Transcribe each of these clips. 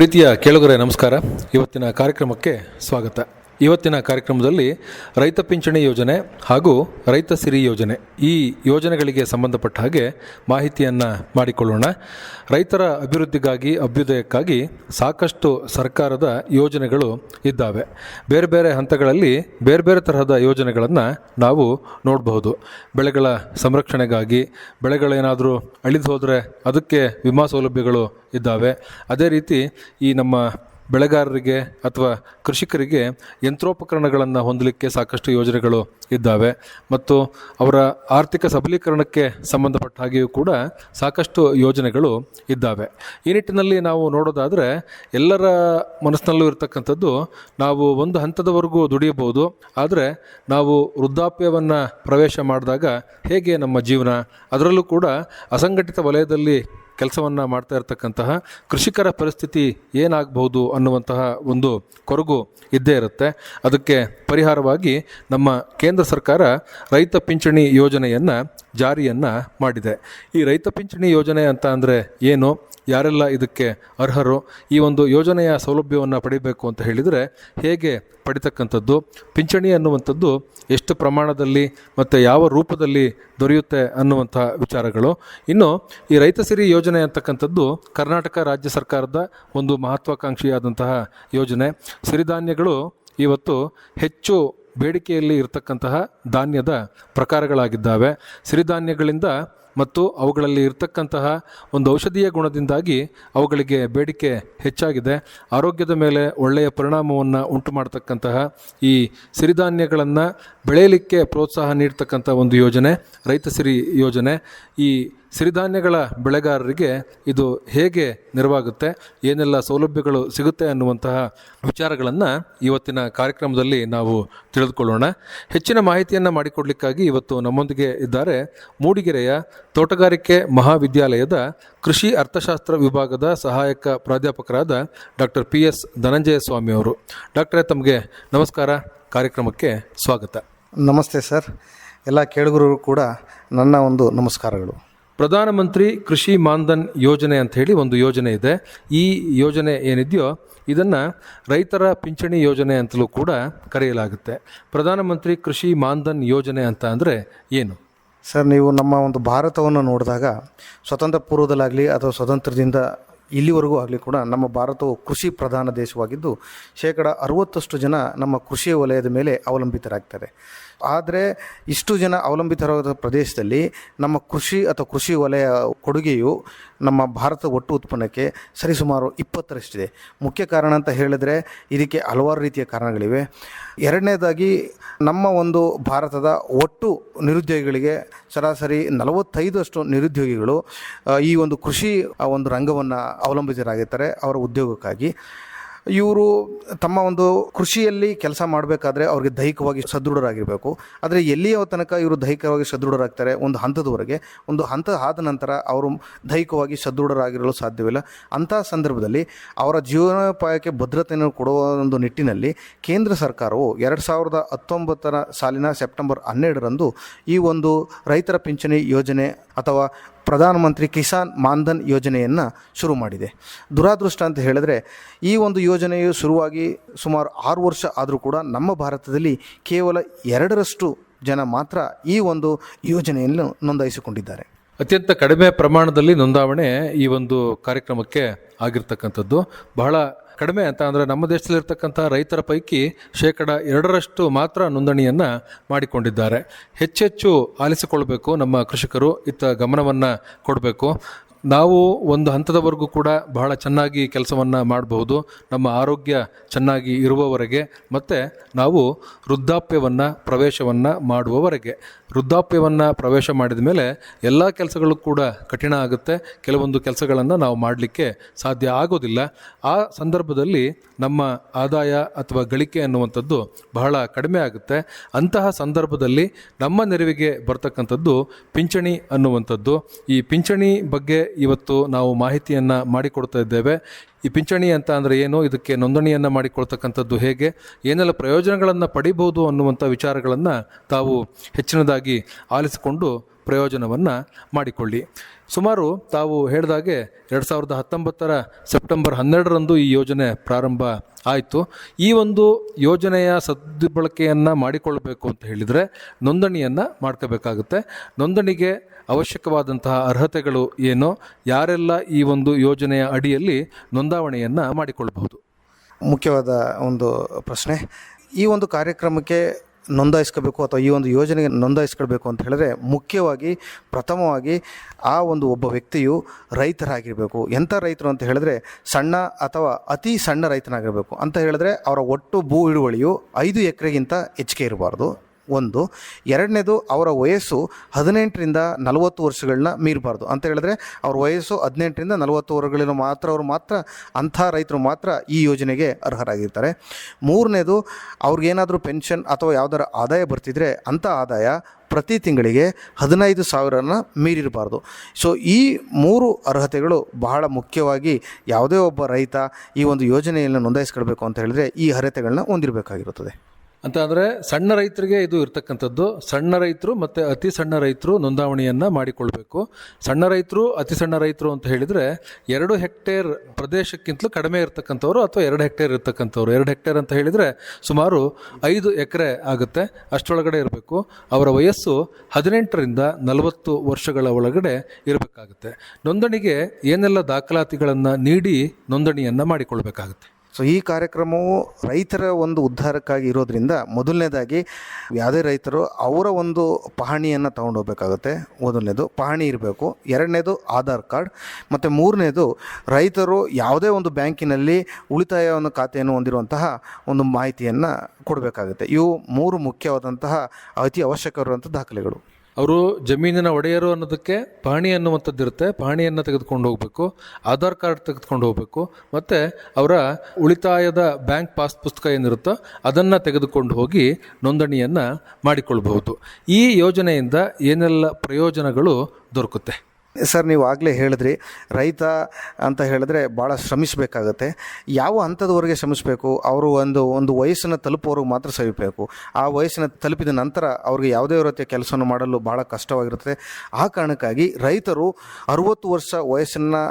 ಪ್ರೀತಿಯ ಕೇಳುಗರೆ ನಮಸ್ಕಾರ. ಇವತ್ತಿನ ಕಾರ್ಯಕ್ರಮಕ್ಕೆ ಸ್ವಾಗತ. ಇವತ್ತಿನ ಕಾರ್ಯಕ್ರಮದಲ್ಲಿ ರೈತ ಪಿಂಚಣಿ ಯೋಜನೆ ಹಾಗೂ ರೈತ ಸಿರಿ ಯೋಜನೆ ಈ ಯೋಜನೆಗಳಿಗೆ ಸಂಬಂಧಪಟ್ಟ ಹಾಗೆ ಮಾಹಿತಿಯನ್ನು ಮಾಡಿಕೊಳ್ಳೋಣ. ರೈತರ ಅಭಿವೃದ್ಧಿಗಾಗಿ, ಅಭ್ಯುದಯಕ್ಕಾಗಿ ಸಾಕಷ್ಟು ಸರ್ಕಾರದ ಯೋಜನೆಗಳು ಇದ್ದಾವೆ. ಬೇರೆ ಬೇರೆ ಹಂತಗಳಲ್ಲಿ ಬೇರೆ ಬೇರೆ ತರಹದ ಯೋಜನೆಗಳನ್ನು ನಾವು ನೋಡಬಹುದು. ಬೆಳೆಗಳ ಸಂರಕ್ಷಣೆಗಾಗಿ, ಬೆಳೆಗಳೇನಾದರೂ ಅಳಿದು ಹೋದರೆ ಅದಕ್ಕೆ ವಿಮಾ ಸೌಲಭ್ಯಗಳು ಇದ್ದಾವೆ. ಅದೇ ರೀತಿ ಈ ನಮ್ಮ ಬೆಳೆಗಾರರಿಗೆ ಅಥವಾ ಕೃಷಿಕರಿಗೆ ಯಂತ್ರೋಪಕರಣಗಳನ್ನು ಹೊಂದಲಿಕ್ಕೆ ಸಾಕಷ್ಟು ಯೋಜನೆಗಳು ಇದ್ದಾವೆ. ಮತ್ತು ಅವರ ಆರ್ಥಿಕ ಸಬಲೀಕರಣಕ್ಕೆ ಸಂಬಂಧಪಟ್ಟ ಹಾಗೆಯೂ ಕೂಡ ಸಾಕಷ್ಟು ಯೋಜನೆಗಳು ಇದ್ದಾವೆ. ಈ ನಿಟ್ಟಿನಲ್ಲಿ ನಾವು ನೋಡೋದಾದರೆ ಎಲ್ಲರ ಮನಸ್ಸಿನಲ್ಲೂ ಇರತಕ್ಕಂಥದ್ದು ನಾವು ಒಂದು ಹಂತದವರೆಗೂ ದುಡಿಯಬಹುದು. ಆದರೆ ನಾವು ವೃದ್ಧಾಪ್ಯವನ್ನು ಪ್ರವೇಶ ಮಾಡಿದಾಗ ಹೇಗೆ ನಮ್ಮ ಜೀವನ? ಅದರಲ್ಲೂ ಕೂಡ ಅಸಂಘಟಿತ ವಲಯದಲ್ಲಿ ಕೆಲಸವನ್ನು ಮಾಡ್ತಾ ಇರತಕ್ಕಂತಹ ಕೃಷಿಕರ ಪರಿಸ್ಥಿತಿ ಏನಾಗಬಹುದು ಅನ್ನುವಂತಹ ಒಂದು ಕೊರಗು ಇದ್ದೇ ಇರುತ್ತೆ. ಅದಕ್ಕೆ ಪರಿಹಾರವಾಗಿ ನಮ್ಮ ಕೇಂದ್ರ ಸರ್ಕಾರ ರೈತ ಪಿಂಚಣಿ ಯೋಜನೆಯನ್ನು ಜಾರಿಯನ್ನು ಮಾಡಿದೆ. ಈ ರೈತ ಪಿಂಚಣಿ ಯೋಜನೆ ಅಂತ ಅಂದರೆ ಏನು? ಯಾರೆಲ್ಲ ಇದಕ್ಕೆ ಅರ್ಹರು ಈ ಒಂದು ಯೋಜನೆಯ ಸೌಲಭ್ಯವನ್ನು ಪಡಿಬೇಕು ಅಂತ ಹೇಳಿದರೆ ಹೇಗೆ ಪಡಿತಕ್ಕಂಥದ್ದು, ಪಿಂಚಣಿ ಅನ್ನುವಂಥದ್ದು ಎಷ್ಟು ಪ್ರಮಾಣದಲ್ಲಿ ಮತ್ತು ಯಾವ ರೂಪದಲ್ಲಿ ದೊರೆಯುತ್ತೆ ಅನ್ನುವಂಥ ವಿಚಾರಗಳು. ಇನ್ನು ಈ ರೈತ ಸಿರಿ ಯೋಜನೆ ಅಂತಕ್ಕಂಥದ್ದು ಕರ್ನಾಟಕ ರಾಜ್ಯ ಸರ್ಕಾರದ ಒಂದು ಮಹತ್ವಾಕಾಂಕ್ಷಿಯಾದಂತಹ ಯೋಜನೆ. ಸಿರಿಧಾನ್ಯಗಳು ಇವತ್ತು ಹೆಚ್ಚು ಬೇಡಿಕೆಯಲ್ಲಿ ಇರತಕ್ಕಂತಹ ಧಾನ್ಯದ ಪ್ರಕಾರಗಳಾಗಿದ್ದಾವೆ. ಸಿರಿಧಾನ್ಯಗಳಿಂದ ಮತ್ತು ಅವುಗಳಲ್ಲಿ ಇರತಕ್ಕಂತಹ ಒಂದು ಔಷಧೀಯ ಗುಣದಿಂದಾಗಿ ಅವುಗಳಿಗೆ ಬೇಡಿಕೆ ಹೆಚ್ಚಾಗಿದೆ. ಆರೋಗ್ಯದ ಮೇಲೆ ಒಳ್ಳೆಯ ಪರಿಣಾಮವನ್ನು ಉಂಟು ಮಾಡತಕ್ಕಂತಹ ಈ ಸಿರಿಧಾನ್ಯಗಳನ್ನು ಬೆಳೆಯಲಿಕ್ಕೆ ಪ್ರೋತ್ಸಾಹ ನೀಡ್ತಕ್ಕಂಥ ಒಂದು ಯೋಜನೆ, ರೈತ ಸಿರಿ ಯೋಜನೆ. ಈ ಸಿರಿಧಾನ್ಯಗಳ ಬೆಳೆಗಾರರಿಗೆ ಇದು ಹೇಗೆ ನೆರವಾಗುತ್ತೆ, ಏನೆಲ್ಲ ಸೌಲಭ್ಯಗಳು ಸಿಗುತ್ತೆ ಅನ್ನುವಂತಹ ವಿಚಾರಗಳನ್ನು ಇವತ್ತಿನ ಕಾರ್ಯಕ್ರಮದಲ್ಲಿ ನಾವು ತಿಳಿದುಕೊಳ್ಳೋಣ. ಹೆಚ್ಚಿನ ಮಾಹಿತಿಯನ್ನು ಮಾಡಿಕೊಡಲಿಕ್ಕಾಗಿ ಇವತ್ತು ನಮ್ಮೊಂದಿಗೆ ಇದ್ದಾರೆ ಮೂಡಿಗೆರೆಯ ತೋಟಗಾರಿಕೆ ಮಹಾವಿದ್ಯಾಲಯದ ಕೃಷಿ ಅರ್ಥಶಾಸ್ತ್ರ ವಿಭಾಗದ ಸಹಾಯಕ ಪ್ರಾಧ್ಯಾಪಕರಾದ doctor P S Dhananjaya Swamy ಅವರು. ಡಾಕ್ಟರೇ, ತಮಗೆ ನಮಸ್ಕಾರ. ಕಾರ್ಯಕ್ರಮಕ್ಕೆ ಸ್ವಾಗತ. ನಮಸ್ತೆ ಸರ್. ಎಲ್ಲ ಕೇಳುಗರು ಕೂಡ ನನ್ನ ಒಂದು ನಮಸ್ಕಾರಗಳು. ಪ್ರಧಾನಮಂತ್ರಿ ಕೃಷಿ ಮಾನ್ಧನ್ ಯೋಜನೆ ಅಂತ ಹೇಳಿ ಒಂದು ಯೋಜನೆ ಇದೆ. ಈ ಯೋಜನೆ ಏನಿದೆಯೋ ಇದನ್ನು ರೈತರ ಪಿಂಚಣಿ ಯೋಜನೆ ಅಂತಲೂ ಕೂಡ ಕರೆಯಲಾಗುತ್ತೆ. ಪ್ರಧಾನಮಂತ್ರಿ ಕೃಷಿ ಮಾನ್ಧನ್ ಯೋಜನೆ ಅಂತ ಅಂದರೆ ಏನು? ಸರ್, ನೀವು ನಮ್ಮ ಒಂದು ಭಾರತವನ್ನು ನೋಡಿದಾಗ ಸ್ವತಂತ್ರ ಪೂರ್ವದಲ್ಲಾಗಲಿ ಅಥವಾ ಸ್ವತಂತ್ರದಿಂದ ಇಲ್ಲಿವರೆಗೂ ಆಗಲಿ ಕೂಡ ನಮ್ಮ ಭಾರತವು ಕೃಷಿ ಪ್ರಧಾನ ದೇಶವಾಗಿದ್ದು ಶೇಕಡ ಅರುವತ್ತಷ್ಟು ಜನ ನಮ್ಮ ಕೃಷಿ ವಲಯದ ಮೇಲೆ ಅವಲಂಬಿತರಾಗ್ತಾರೆ. ಆದರೆ ಇಷ್ಟು ಜನ ಅವಲಂಬಿತರಾದ ಪ್ರದೇಶದಲ್ಲಿ ನಮ್ಮ ಕೃಷಿ ಅಥವಾ ಕೃಷಿ ವಲಯ ಕೊಡುಗೆಯು ನಮ್ಮ ಭಾರತ ಒಟ್ಟು ಉತ್ಪನ್ನಕ್ಕೆ ಸರಿಸುಮಾರು ಇಪ್ಪತ್ತರಷ್ಟಿದೆ. ಮುಖ್ಯ ಕಾರಣ ಅಂತ ಹೇಳಿದರೆ ಇದಕ್ಕೆ ಹಲವಾರು ರೀತಿಯ ಕಾರಣಗಳಿವೆ. ಎರಡನೇದಾಗಿ ನಮ್ಮ ಒಂದು ಭಾರತದ ಒಟ್ಟು ನಿರುದ್ಯೋಗಿಗಳಿಗೆ ಸರಾಸರಿ ನಲವತ್ತೈದಷ್ಟು ನಿರುದ್ಯೋಗಿಗಳು ಈ ಒಂದು ಕೃಷಿ ಒಂದು ರಂಗವನ್ನು ಅವಲಂಬಿತರಾಗಿರ್ತಾರೆ ಅವರ ಉದ್ಯೋಗಕ್ಕಾಗಿ. ಇವರು ತಮ್ಮ ಒಂದು ಕೃಷಿಯಲ್ಲಿ ಕೆಲಸ ಮಾಡಬೇಕಾದ್ರೆ ಅವ್ರಿಗೆ ದೈಹಿಕವಾಗಿ ಸದೃಢರಾಗಿರಬೇಕು. ಆದರೆ ಎಲ್ಲಿಯ ತನಕ ಇವರು ದೈಹಿಕವಾಗಿ ಸದೃಢರಾಗ್ತಾರೆ ಒಂದು ಹಂತದವರೆಗೆ. ಒಂದು ಹಂತ ಆದ ನಂತರ ಅವರು ದೈಹಿಕವಾಗಿ ಸದೃಢರಾಗಿರಲು ಸಾಧ್ಯವಿಲ್ಲ. ಅಂತಹ ಸಂದರ್ಭದಲ್ಲಿ ಅವರ ಜೀವನೋಪಾಯಕ್ಕೆ ಭದ್ರತೆಯನ್ನು ಕೊಡುವ ಒಂದು ನಿಟ್ಟಿನಲ್ಲಿ ಕೇಂದ್ರ ಸರ್ಕಾರವು ಎರಡು ಸಾವಿರದ ಹತ್ತೊಂಬತ್ತರ ಸಾಲಿನ ಸೆಪ್ಟೆಂಬರ್ ಹನ್ನೆರಡರಂದು ಈ ಒಂದು ರೈತರ ಪಿಂಚಣಿ ಯೋಜನೆ ಅಥವಾ ಪ್ರಧಾನಮಂತ್ರಿ ಕಿಸಾನ್ ಮಾನ್ಧನ್ ಯೋಜನೆಯನ್ನು ಶುರು ಮಾಡಿದೆ. ದುರಾದೃಷ್ಟ ಅಂತ ಹೇಳಿದ್ರೆ ಈ ಒಂದು ಯೋಜನೆಯು ಶುರುವಾಗಿ ಸುಮಾರು ಆರು ವರ್ಷ ಆದರೂ ಕೂಡ ನಮ್ಮ ಭಾರತದಲ್ಲಿ ಕೇವಲ ಎರಡರಷ್ಟು ಜನ ಮಾತ್ರ ಈ ಒಂದು ಯೋಜನೆಯನ್ನು ನೋಂದಾಯಿಸಿಕೊಂಡಿದ್ದಾರೆ. ಅತ್ಯಂತ ಕಡಿಮೆ ಪ್ರಮಾಣದಲ್ಲಿ ನೋಂದಾವಣೆ ಈ ಒಂದು ಕಾರ್ಯಕ್ರಮಕ್ಕೆ ಆಗಿರ್ತಕ್ಕಂಥದ್ದು. ಬಹಳ ಕಡಿಮೆ ಅಂತ ಅಂದರೆ ನಮ್ಮ ದೇಶದಲ್ಲಿರ್ತಕ್ಕಂಥ ರೈತರ ಪೈಕಿ ಶೇಕಡ ಎರಡರಷ್ಟು ಮಾತ್ರ ನೋಂದಣಿಯನ್ನು ಮಾಡಿಕೊಂಡಿದ್ದಾರೆ. ಹೆಚ್ಚೆಚ್ಚು ಆಲಿಸಿಕೊಳ್ಬೇಕು ನಮ್ಮ ಕೃಷಿಕರು, ಇತ್ತ ಗಮನವನ್ನು ಕೊಡಬೇಕು. ನಾವು ಒಂದು ಹಂತದವರೆಗೂ ಕೂಡ ಬಹಳ ಚೆನ್ನಾಗಿ ಕೆಲಸವನ್ನು ಮಾಡಬಹುದು. ನಮ್ಮ ಆರೋಗ್ಯ ಚೆನ್ನಾಗಿ ಇರುವವರೆಗೆ, ಮತ್ತು ನಾವು ವೃದ್ಧಾಪ್ಯವನ್ನು, ಪ್ರವೇಶವನ್ನು ಮಾಡುವವರೆಗೆ. ವೃದ್ಧಾಪ್ಯವನ್ನು ಪ್ರವೇಶ ಮಾಡಿದ ಮೇಲೆ ಎಲ್ಲ ಕೆಲಸಗಳು ಕೂಡ ಕಠಿಣ ಆಗುತ್ತೆ. ಕೆಲವೊಂದು ಕೆಲಸಗಳನ್ನು ನಾವು ಮಾಡಲಿಕ್ಕೆ ಸಾಧ್ಯ ಆಗೋದಿಲ್ಲ. ಆ ಸಂದರ್ಭದಲ್ಲಿ ನಮ್ಮ ಆದಾಯ ಅಥವಾ ಗಳಿಕೆ ಅನ್ನುವಂಥದ್ದು ಬಹಳ ಕಡಿಮೆ ಆಗುತ್ತೆ. ಅಂತಹ ಸಂದರ್ಭದಲ್ಲಿ ನಮ್ಮ ನೆರವಿಗೆ ಬರ್ತಕ್ಕಂಥದ್ದು ಪಿಂಚಣಿ ಅನ್ನುವಂಥದ್ದು. ಈ ಪಿಂಚಣಿ ಬಗ್ಗೆ ಇವತ್ತು ನಾವು ಮಾಹಿತಿಯನ್ನು ಮಾಡಿಕೊಡ್ತಾ ಇದ್ದೇವೆ. ಈ ಪಿಂಚಣಿ ಅಂತ ಅಂದರೆ ಏನು? ಇದಕ್ಕೆ ನೋಂದಣಿಯನ್ನು ಮಾಡಿಕೊಳ್ತಕ್ಕಂಥದ್ದು ಹೇಗೆ? ಏನೆಲ್ಲ ಪ್ರಯೋಜನಗಳನ್ನು ಪಡಿಬಹುದು ಅನ್ನುವಂಥ ವಿಚಾರಗಳನ್ನು ತಾವು ಹೆಚ್ಚಿನದಾಗಿ ಆಲಿಸಿಕೊಂಡು ಪ್ರಯೋಜನವನ್ನು ಮಾಡಿಕೊಳ್ಳಿ. ಸುಮಾರು ತಾವು ಹೇಳಿದಾಗೆ ಎರಡು ಸಾವಿರದ ಹತ್ತೊಂಬತ್ತರ ಸೆಪ್ಟೆಂಬರ್ ಹನ್ನೆರಡರಂದು ಈ ಯೋಜನೆ ಪ್ರಾರಂಭ ಆಯಿತು. ಈ ಒಂದು ಯೋಜನೆಯ ಸದ್ಬಳಕೆಯನ್ನು ಮಾಡಿಕೊಳ್ಳಬೇಕು ಅಂತ ಹೇಳಿದರೆ ನೋಂದಣಿಯನ್ನು ಮಾಡ್ಕೋಬೇಕಾಗುತ್ತೆ. ನೋಂದಣಿಗೆ ಅವಶ್ಯಕವಾದಂತಹ ಅರ್ಹತೆಗಳು ಏನು ಯಾರೆಲ್ಲ ಈ ಒಂದು ಯೋಜನೆಯ ಅಡಿಯಲ್ಲಿ ನೋಂದಾವಣೆಯನ್ನು ಮಾಡಿಕೊಳ್ಳಬಹುದು ಮುಖ್ಯವಾದ ಒಂದು ಪ್ರಶ್ನೆ. ಈ ಒಂದು ಕಾರ್ಯಕ್ರಮಕ್ಕೆ ನೋಂದಾಯಿಸ್ಕೋಬೇಕು ಅಥವಾ ಈ ಒಂದು ಯೋಜನೆಗೆ ನೋಂದಾಯಿಸ್ಕೊಳ್ಬೇಕು ಅಂತ ಹೇಳಿದ್ರೆ ಮುಖ್ಯವಾಗಿ, ಪ್ರಥಮವಾಗಿ ಆ ಒಂದು ಒಬ್ಬ ವ್ಯಕ್ತಿಯು ರೈತರಾಗಿರಬೇಕು. ಎಂಥ ರೈತರು ಅಂತ ಹೇಳಿದ್ರೆ ಸಣ್ಣ ಅಥವಾ ಅತಿ ಸಣ್ಣ ರೈತನಾಗಿರಬೇಕು. ಅಂತ ಹೇಳಿದ್ರೆ ಅವರ ಒಟ್ಟು ಭೂ ಹಿಡುವಳಿಯು ಐದು ಎಕರೆಗಿಂತ ಹೆಚ್ಚಿಗೆ ಇರಬಾರ್ದು. ಒಂದು. ಎರಡನೇದು, ಅವರ ವಯಸ್ಸು ಹದಿನೆಂಟರಿಂದ ನಲವತ್ತು ವರ್ಷಗಳನ್ನ ಮೀರಬಾರ್ದು. ಅಂತ ಹೇಳಿದ್ರೆ, ಅವ್ರ ವಯಸ್ಸು ಹದಿನೆಂಟರಿಂದ ನಲವತ್ತು ವರ್ಷಗಳಿನ ಮಾತ್ರ ಅವರು ಮಾತ್ರ, ಅಂಥ ರೈತರು ಮಾತ್ರ ಈ ಯೋಜನೆಗೆ ಅರ್ಹರಾಗಿರ್ತಾರೆ. ಮೂರನೇದು ಅವ್ರಿಗೇನಾದರೂ ಪೆನ್ಷನ್ ಅಥವಾ ಯಾವ್ದಾರ ಆದಾಯ ಬರ್ತಿದ್ರೆ ಅಂಥ ಆದಾಯ ಪ್ರತಿ ತಿಂಗಳಿಗೆ ಹದಿನೈದು ಸಾವಿರನ ಮೀರಿರಬಾರ್ದು. ಸೊ, ಈ ಮೂರು ಅರ್ಹತೆಗಳು ಬಹಳ ಮುಖ್ಯವಾಗಿ ಯಾವುದೇ ಒಬ್ಬ ರೈತ ಈ ಒಂದು ಯೋಜನೆಯನ್ನು ನೋಂದಾಯಿಸ್ಕೊಳ್ಬೇಕು ಅಂತ ಹೇಳಿದ್ರೆ ಈ ಅರ್ಹತೆಗಳನ್ನ ಹೊಂದಿರಬೇಕಾಗಿರುತ್ತದೆ. ಅಂತ ಅಂದರೆ ಸಣ್ಣ ರೈತರಿಗೆ ಇದು ಇರ್ತಕ್ಕಂಥದ್ದು. ಸಣ್ಣ ರೈತರು ಮತ್ತು ಅತಿ ಸಣ್ಣ ರೈತರು ನೋಂದಾವಣಿಯನ್ನು ಮಾಡಿಕೊಳ್ಬೇಕು. ಸಣ್ಣ ರೈತರು, ಅತಿ ಸಣ್ಣ ರೈತರು ಅಂತ ಹೇಳಿದರೆ ಎರಡು ಹೆಕ್ಟೇರ್ ಪ್ರದೇಶಕ್ಕಿಂತಲೂ ಕಡಿಮೆ ಇರ್ತಕ್ಕಂಥವ್ರು ಅಥವಾ ಎರಡು ಹೆಕ್ಟೇರ್ ಇರ್ತಕ್ಕಂಥವ್ರು. ಎರಡು ಹೆಕ್ಟೇರ್ ಅಂತ ಹೇಳಿದರೆ ಸುಮಾರು ಐದು ಎಕರೆ ಆಗುತ್ತೆ. ಅಷ್ಟರೊಳಗಡೆ ಇರಬೇಕು. ಅವರ ವಯಸ್ಸು ಹದಿನೆಂಟರಿಂದ ನಲವತ್ತು ವರ್ಷಗಳ ಒಳಗಡೆ ಇರಬೇಕಾಗುತ್ತೆ. ನೋಂದಣಿಗೆ ಏನೆಲ್ಲ ದಾಖಲಾತಿಗಳನ್ನು ನೀಡಿ ನೋಂದಣಿಯನ್ನು ಮಾಡಿಕೊಳ್ಬೇಕಾಗುತ್ತೆ. ಸೊ ಈ ಕಾರ್ಯಕ್ರಮವು ರೈತರ ಒಂದು ಉದ್ಧಾರಕ್ಕಾಗಿ ಇರೋದ್ರಿಂದ ಮೊದಲನೇದಾಗಿ ಯಾವುದೇ ರೈತರು ಅವರ ಒಂದು ಪಹಣಿಯನ್ನು ತೊಗೊಂಡೋಗ್ಬೇಕಾಗುತ್ತೆ ಮೊದಲನೇದು ಪಹಣಿ ಇರಬೇಕು. ಎರಡನೇದು ಆಧಾರ್ ಕಾರ್ಡ್. ಮತ್ತು ಮೂರನೇದು ರೈತರು ಯಾವುದೇ ಒಂದು ಬ್ಯಾಂಕಿನಲ್ಲಿ ಉಳಿತಾಯ ಒಂದು ಖಾತೆಯನ್ನು ಹೊಂದಿರುವಂತಹ ಒಂದು ಮಾಹಿತಿಯನ್ನು ಕೊಡಬೇಕಾಗುತ್ತೆ. ಇವು ಮೂರು ಮುಖ್ಯವಾದಂತಹ ಅತಿ ಅವಶ್ಯಕವಿರುವಂಥ ದಾಖಲೆಗಳು. ಅವರು ಜಮೀನಿನ ಒಡೆಯರು ಅನ್ನೋದಕ್ಕೆ ಪಹಣಿ ಅನ್ನುವಂಥದ್ದು ಇರುತ್ತೆ ಪಹಣಿಯನ್ನು ತೆಗೆದುಕೊಂಡು ಹೋಗಬೇಕು. ಆಧಾರ್ ಕಾರ್ಡ್ ತೆಗೆದುಕೊಂಡು ಹೋಗಬೇಕು. ಮತ್ತು ಅವರ ಉಳಿತಾಯದ ಬ್ಯಾಂಕ್ ಪಾಸ್ ಪುಸ್ತಕ ಏನಿರುತ್ತೋ ಅದನ್ನು ತೆಗೆದುಕೊಂಡು ಹೋಗಿ ನೋಂದಣಿಯನ್ನು ಮಾಡಿಕೊಳ್ಬಹುದು. ಈ ಯೋಜನೆಯಿಂದ ಏನೆಲ್ಲ ಪ್ರಯೋಜನಗಳು ದೊರಕುತ್ತೆ? ಸರ್, ನೀವು ಆಗಲೇ ಹೇಳಿದ್ರಿ, ರೈತ ಅಂತ ಹೇಳಿದ್ರೆ ಭಾಳ ಶ್ರಮಿಸಬೇಕಾಗತ್ತೆ. ಯಾವ ಹಂತದವರೆಗೆ ಶ್ರಮಿಸಬೇಕು? ಅವರು ಒಂದು ಒಂದು ವಯಸ್ಸನ್ನು ತಲುಪುವವರೆಗೆ ಮಾತ್ರ ಸವಿಬೇಕು ಆ ವಯಸ್ಸನ್ನು ತಲುಪಿದ ನಂತರ ಅವ್ರಿಗೆ ಯಾವುದೇ ರೀತಿಯ ಕೆಲಸವನ್ನು ಮಾಡಲು ಭಾಳ ಕಷ್ಟವಾಗಿರುತ್ತದೆ ಆ ಕಾರಣಕ್ಕಾಗಿ ರೈತರು ಅರುವತ್ತು ವರ್ಷ ವಯಸ್ಸನ್ನು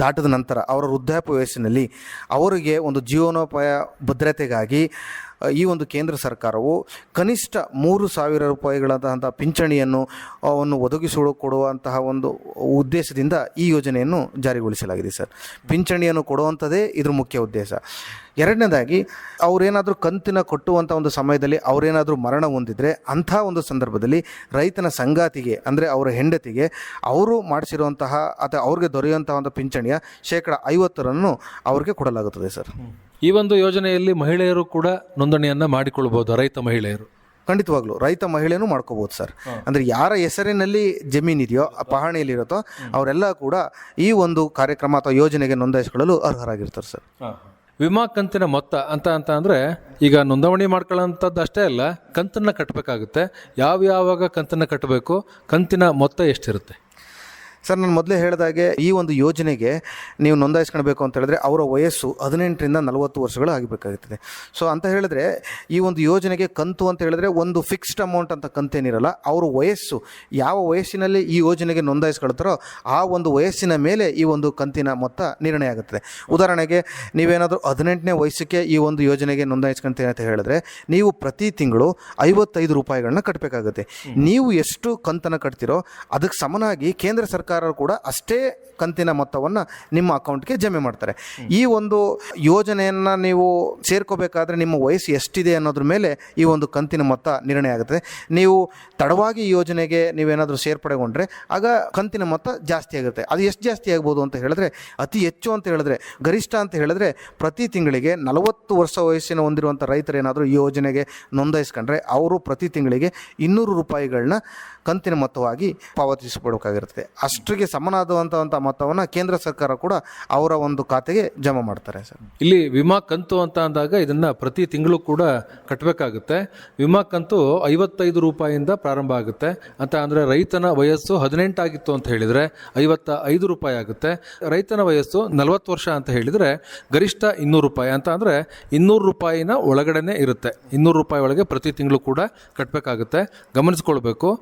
ದಾಟಿದ ನಂತರ, ಅವರ ವೃದ್ಧಾಪ್ಯ ವಯಸ್ಸಿನಲ್ಲಿ ಅವರಿಗೆ ಒಂದು ಜೀವನೋಪಾಯ ಭದ್ರತೆಗಾಗಿ ಈ ಒಂದು ಕೇಂದ್ರ ಸರ್ಕಾರವು ಕನಿಷ್ಠ ಮೂರು ಸಾವಿರ ರೂಪಾಯಿಗಳಂತಹ ಪಿಂಚಣಿಯನ್ನು ಅವನ್ನು ಒದಗಿಸಿ ಕೊಡುವಂತಹ ಒಂದು ಉದ್ದೇಶದಿಂದ ಈ ಯೋಜನೆಯನ್ನು ಜಾರಿಗೊಳಿಸಲಾಗಿದೆ ಸರ್. ಪಿಂಚಣಿಯನ್ನು ಕೊಡುವಂಥದ್ದೇ ಇದ್ರ ಮುಖ್ಯ ಉದ್ದೇಶ. ಎರಡನೇದಾಗಿ, ಅವರೇನಾದರೂ ಕಂತಿನ ಕೊಟ್ಟುವಂಥ ಒಂದು ಸಮಯದಲ್ಲಿ ಅವರೇನಾದರೂ ಮರಣ ಹೊಂದಿದರೆ ಅಂಥ ಒಂದು ಸಂದರ್ಭದಲ್ಲಿ ರೈತನ ಸಂಗಾತಿಗೆ, ಅಂದರೆ ಅವರ ಹೆಂಡತಿಗೆ ಅವರು ಮಾಡಿಸಿರುವಂತಹ, ಅಥವಾ ಅವ್ರಿಗೆ ದೊರೆಯುವಂತಹ ಒಂದು ಪಿಂಚಣಿಯ ಶೇಕಡ ಐವತ್ತರನ್ನು ಅವ್ರಿಗೆ ಕೊಡಲಾಗುತ್ತದೆ ಸರ್. ಈ ಒಂದು ಯೋಜನೆಯಲ್ಲಿ ಮಹಿಳೆಯರು ಕೂಡ ನೋಂದಣಿಯನ್ನು ಮಾಡಿಕೊಳ್ಬೋದು ರೈತ ಮಹಿಳೆಯರು. ಖಂಡಿತವಾಗ್ಲೂ ರೈತ ಮಹಿಳೆನೂ ಮಾಡ್ಕೋಬೋದು ಸರ್. ಅಂದರೆ ಯಾರ ಹೆಸರಿನಲ್ಲಿ ಜಮೀನಿದೆಯೋ ಆ ಪಹಣಿಯಲ್ಲಿರುತ್ತೋ ಅವರೆಲ್ಲ ಕೂಡ ಈ ಒಂದು ಕಾರ್ಯಕ್ರಮ ಅಥವಾ ಯೋಜನೆಗೆ ನೋಂದಾಯಿಸಿಕೊಳ್ಳಲು ಅರ್ಹರಾಗಿರ್ತಾರೆ ಸರ್. ವಿಮಾ ಕಂತಿನ ಮೊತ್ತ ಅಂತ ಅಂತ ಅಂದರೆ ಈಗ ನೋಂದಣಿ ಮಾಡ್ಕೊಳ್ಳೋಂಥದ್ದು ಅಷ್ಟೇ ಅಲ್ಲ ಕಂತನ್ನು ಕಟ್ಟಬೇಕಾಗುತ್ತೆ ಯಾವ ಯಾವಾಗ ಕಂತನ್ನು ಕಟ್ಟಬೇಕು ಕಂತಿನ ಮೊತ್ತ ಎಷ್ಟಿರುತ್ತೆ? ಸರ್ ನಾನು ಮೊದಲೇ ಹೇಳಿದಾಗೆ ಈ ಒಂದು ಯೋಜನೆಗೆ ನೀವು ನೋಂದಾಯಿಸ್ಕೊಳ್ಬೇಕು ಅಂತ ಹೇಳಿದ್ರೆ ಅವರ ವಯಸ್ಸು ಹದಿನೆಂಟರಿಂದ ನಲವತ್ತು ವರ್ಷಗಳು ಆಗಬೇಕಾಗುತ್ತದೆ. ಸೊ ಅಂತ ಹೇಳಿದ್ರೆ ಈ ಒಂದು ಯೋಜನೆಗೆ ಕಂತು ಅಂತ ಹೇಳಿದ್ರೆ ಒಂದು ಫಿಕ್ಸ್ಡ್ ಅಮೌಂಟ್ ಅಂತ ಕಂತೇನಿರಲ್ಲ ಅವರ ವಯಸ್ಸು ಯಾವ ವಯಸ್ಸಿನಲ್ಲಿ ಈ ಯೋಜನೆಗೆ ನೋಂದಾಯಿಸ್ಕೊಳ್ತಾರೋ ಆ ಒಂದು ವಯಸ್ಸಿನ ಮೇಲೆ ಈ ಒಂದು ಕಂತಿನ ಮೊತ್ತ ನಿರ್ಣಯ ಆಗುತ್ತದೆ. ಉದಾಹರಣೆಗೆ ನೀವೇನಾದರೂ ಹದಿನೆಂಟನೇ ವಯಸ್ಸಿಗೆ ಈ ಒಂದು ಯೋಜನೆಗೆ ನೋಂದಾಯಿಸ್ಕೊಳ್ತೀನಿ ಅಂತ ಹೇಳಿದ್ರೆ ನೀವು ಪ್ರತಿ ತಿಂಗಳು ಐವತ್ತೈದು ರೂಪಾಯಿಗಳನ್ನ ಕಟ್ಟಬೇಕಾಗುತ್ತೆ ನೀವು ಎಷ್ಟು ಕಂತನ್ನು ಕಟ್ತಿರೋ ಅದಕ್ಕೆ ಸಮನಾಗಿ ಕೇಂದ್ರ ಸರ್ಕಾರ ಕೂಡ ಅಷ್ಟೇ ಕಂತಿನ ಮೊತ್ತವನ್ನು ನಿಮ್ಮ ಅಕೌಂಟ್ಗೆ ಜಮೆ ಮಾಡ್ತಾರೆ. ಈ ಒಂದು ಯೋಜನೆಯನ್ನು ನೀವು ಸೇರ್ಕೋಬೇಕಾದ್ರೆ ನಿಮ್ಮ ವಯಸ್ಸು ಎಷ್ಟಿದೆ ಅನ್ನೋದ್ರ ಮೇಲೆ ಈ ಒಂದು ಕಂತಿನ ಮೊತ್ತ ನಿರ್ಣಯ ಆಗುತ್ತದೆ ನೀವು ತಡವಾಗಿ ಯೋಜನೆಗೆ ನೀವೇನಾದರೂ ಸೇರ್ಪಡೆಗೊಂಡ್ರೆ ಆಗ ಕಂತಿನ ಮೊತ್ತ ಜಾಸ್ತಿ ಆಗುತ್ತೆ. ಅದು ಎಷ್ಟು ಜಾಸ್ತಿ ಆಗ್ಬೋದು ಅಂತ ಹೇಳಿದ್ರೆ, ಅತಿ ಹೆಚ್ಚು ಅಂತ ಹೇಳಿದ್ರೆ, ಗರಿಷ್ಠ ಅಂತ ಹೇಳಿದ್ರೆ ಪ್ರತಿ ತಿಂಗಳಿಗೆ ನಲವತ್ತು ವರ್ಷ ವಯಸ್ಸಿನ ಹೊಂದಿರುವಂಥ ರೈತರು ಏನಾದರೂ ಈ ಯೋಜನೆಗೆ ನೋಂದಾಯಿಸ್ಕೊಂಡ್ರೆ ಅವರು ಪ್ರತಿ ತಿಂಗಳಿಗೆ ಇನ್ನೂರು ರೂಪಾಯಿಗಳನ್ನ ಕಂತಿನ ಮೊತ್ತವಾಗಿ ಪಾವತಿಸಬೇಕಾಗಿರ್ತದೆ ಅಷ್ಟು ಅಷ್ಟಿಗೆ ಸಮನಾದಂಥ ಮೊತ್ತವನ್ನು ಕೇಂದ್ರ ಸರ್ಕಾರ ಕೂಡ ಅವರ ಒಂದು ಖಾತೆಗೆ ಜಮಾ ಮಾಡ್ತಾರೆ ಸರ್. ಇಲ್ಲಿ ವಿಮಾ ಕಂತು ಅಂತ ಅಂದಾಗ ಇದನ್ನ ಪ್ರತಿ ತಿಂಗಳು ಕೂಡ ಕಟ್ಟಬೇಕಾಗುತ್ತೆ ವಿಮಾ ಕಂತು ಐವತ್ತೈದು ರೂಪಾಯಿಯಿಂದ ಪ್ರಾರಂಭ ಆಗುತ್ತೆ. ಅಂತ ಅಂದರೆ ರೈತನ ವಯಸ್ಸು ಹದಿನೆಂಟಾಗಿತ್ತು ಅಂತ ಹೇಳಿದ್ರೆ ಐವತ್ತ ಐದು ರೂಪಾಯಿ ಆಗುತ್ತೆ. ರೈತನ ವಯಸ್ಸು ನಲವತ್ತು ವರ್ಷ ಅಂತ ಹೇಳಿದ್ರೆ ಗರಿಷ್ಠ ಇನ್ನೂರು ರೂಪಾಯಿ. ಅಂತ ಅಂದರೆ ಇನ್ನೂರು ರೂಪಾಯಿನ ಒಳಗಡೆನೆ ಇರುತ್ತೆ. ಇನ್ನೂರು ರೂಪಾಯಿ ಒಳಗೆ ಪ್ರತಿ ತಿಂಗಳು ಕೂಡ ಕಟ್ಟಬೇಕಾಗುತ್ತೆ ಗಮನಿಸ್ಕೊಳ್ಬೇಕು.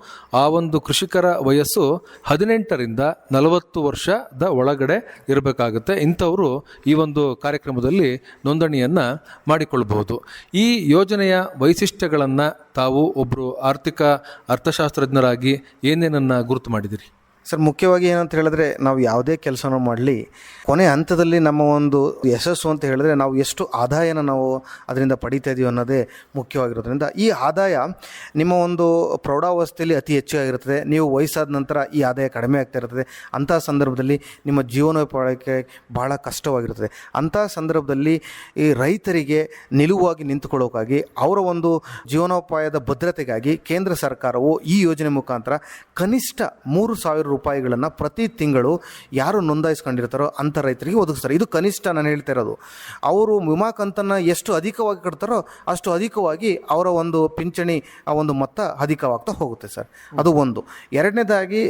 ಆ ಒಂದು ಕೃಷಿಕರ ವಯಸ್ಸು ಹದಿನೆಂಟರಿಂದ ನಲವತ್ತು ವರ್ಷದ ಒಳಗಡೆ ಇರಬೇಕಾಗುತ್ತೆ. ಇಂಥವರು ಈ ಒಂದು ಕಾರ್ಯಕ್ರಮದಲ್ಲಿ ನೋಂದಣಿಯನ್ನು ಮಾಡಿಕೊಳ್ಬಹುದು. ಈ ಯೋಜನೆಯ ವೈಶಿಷ್ಟ್ಯಗಳನ್ನು ತಾವು ಒಬ್ಬರು ಆರ್ಥಿಕ ಅರ್ಥಶಾಸ್ತ್ರಜ್ಞರಾಗಿ ಏನೇನನ್ನು ಗುರುತು ಮಾಡಿದಿರಿ? ಸರ್, ಮುಖ್ಯವಾಗಿ ಏನಂತ ಹೇಳಿದ್ರೆ ನಾವು ಯಾವುದೇ ಕೆಲಸನ ಮಾಡಲಿ. ಕೊನೆ ಹಂತದಲ್ಲಿ ನಮ್ಮ ಒಂದು ಯಶಸ್ಸು ಅಂತ ಹೇಳಿದ್ರೆ ನಾವು ಎಷ್ಟು ಆದಾಯನ ನಾವು ಅದರಿಂದ ಪಡಿತಾ ಇದೀವಿ ಅನ್ನೋದೇ ಮುಖ್ಯವಾಗಿರೋದ್ರಿಂದ ಈ ಆದಾಯ ನಿಮ್ಮ ಒಂದು ಪ್ರೌಢಾವಸ್ಥೆಯಲ್ಲಿ ಅತಿ ಹೆಚ್ಚಾಗಿರುತ್ತದೆ. ನೀವು ವಯಸ್ಸಾದ ನಂತರ ಈ ಆದಾಯ ಕಡಿಮೆ ಆಗ್ತಾ ಇರ್ತದೆ ಅಂಥ ಸಂದರ್ಭದಲ್ಲಿ ನಿಮ್ಮ ಜೀವನೋಪಾಯಕ್ಕೆ ಬಹಳ ಕಷ್ಟವಾಗಿರುತ್ತದೆ. ಅಂಥ ಸಂದರ್ಭದಲ್ಲಿ ಈ ರೈತರಿಗೆ ನಿಲುವಾಗಿ ನಿಂತುಕೊಳ್ಳೋಕ್ಕಾಗಿ, ಅವರ ಒಂದು ಜೀವನೋಪಾಯದ ಭದ್ರತೆಗಾಗಿ ಕೇಂದ್ರ ಸರ್ಕಾರವು ಈ ಯೋಜನೆ ಮುಖಾಂತರ ಕನಿಷ್ಠ ಮೂರು ಸಾವಿರ ರೂಪಾಯಿಗಳನ್ನು ಪ್ರತಿ ತಿಂಗಳು ಯಾರು ನೋಂದಾಯಿಸ್ಕೊಂಡಿರ್ತಾರೋ ಅಂಥ ರೈತರಿಗೆ ಒದಗಿಸ್ತಾರೆ. ಇದು ಕನಿಷ್ಠ ನಾನು ಹೇಳ್ತಾ ಇರೋದು. ಅವರು ವಿಮಾ ಕಂತನ್ನು ಎಷ್ಟು ಅಧಿಕವಾಗಿ ಕಟ್ತಾರೋ ಅಷ್ಟು ಅಧಿಕವಾಗಿ ಅವರ ಒಂದು ಪಿಂಚಣಿ ಆ ಒಂದು ಮೊತ್ತ ಅಧಿಕವಾಗ್ತಾ ಹೋಗುತ್ತೆ ಸರ್. ಅದು ಒಂದು. ಎರಡನೇದಾಗಿ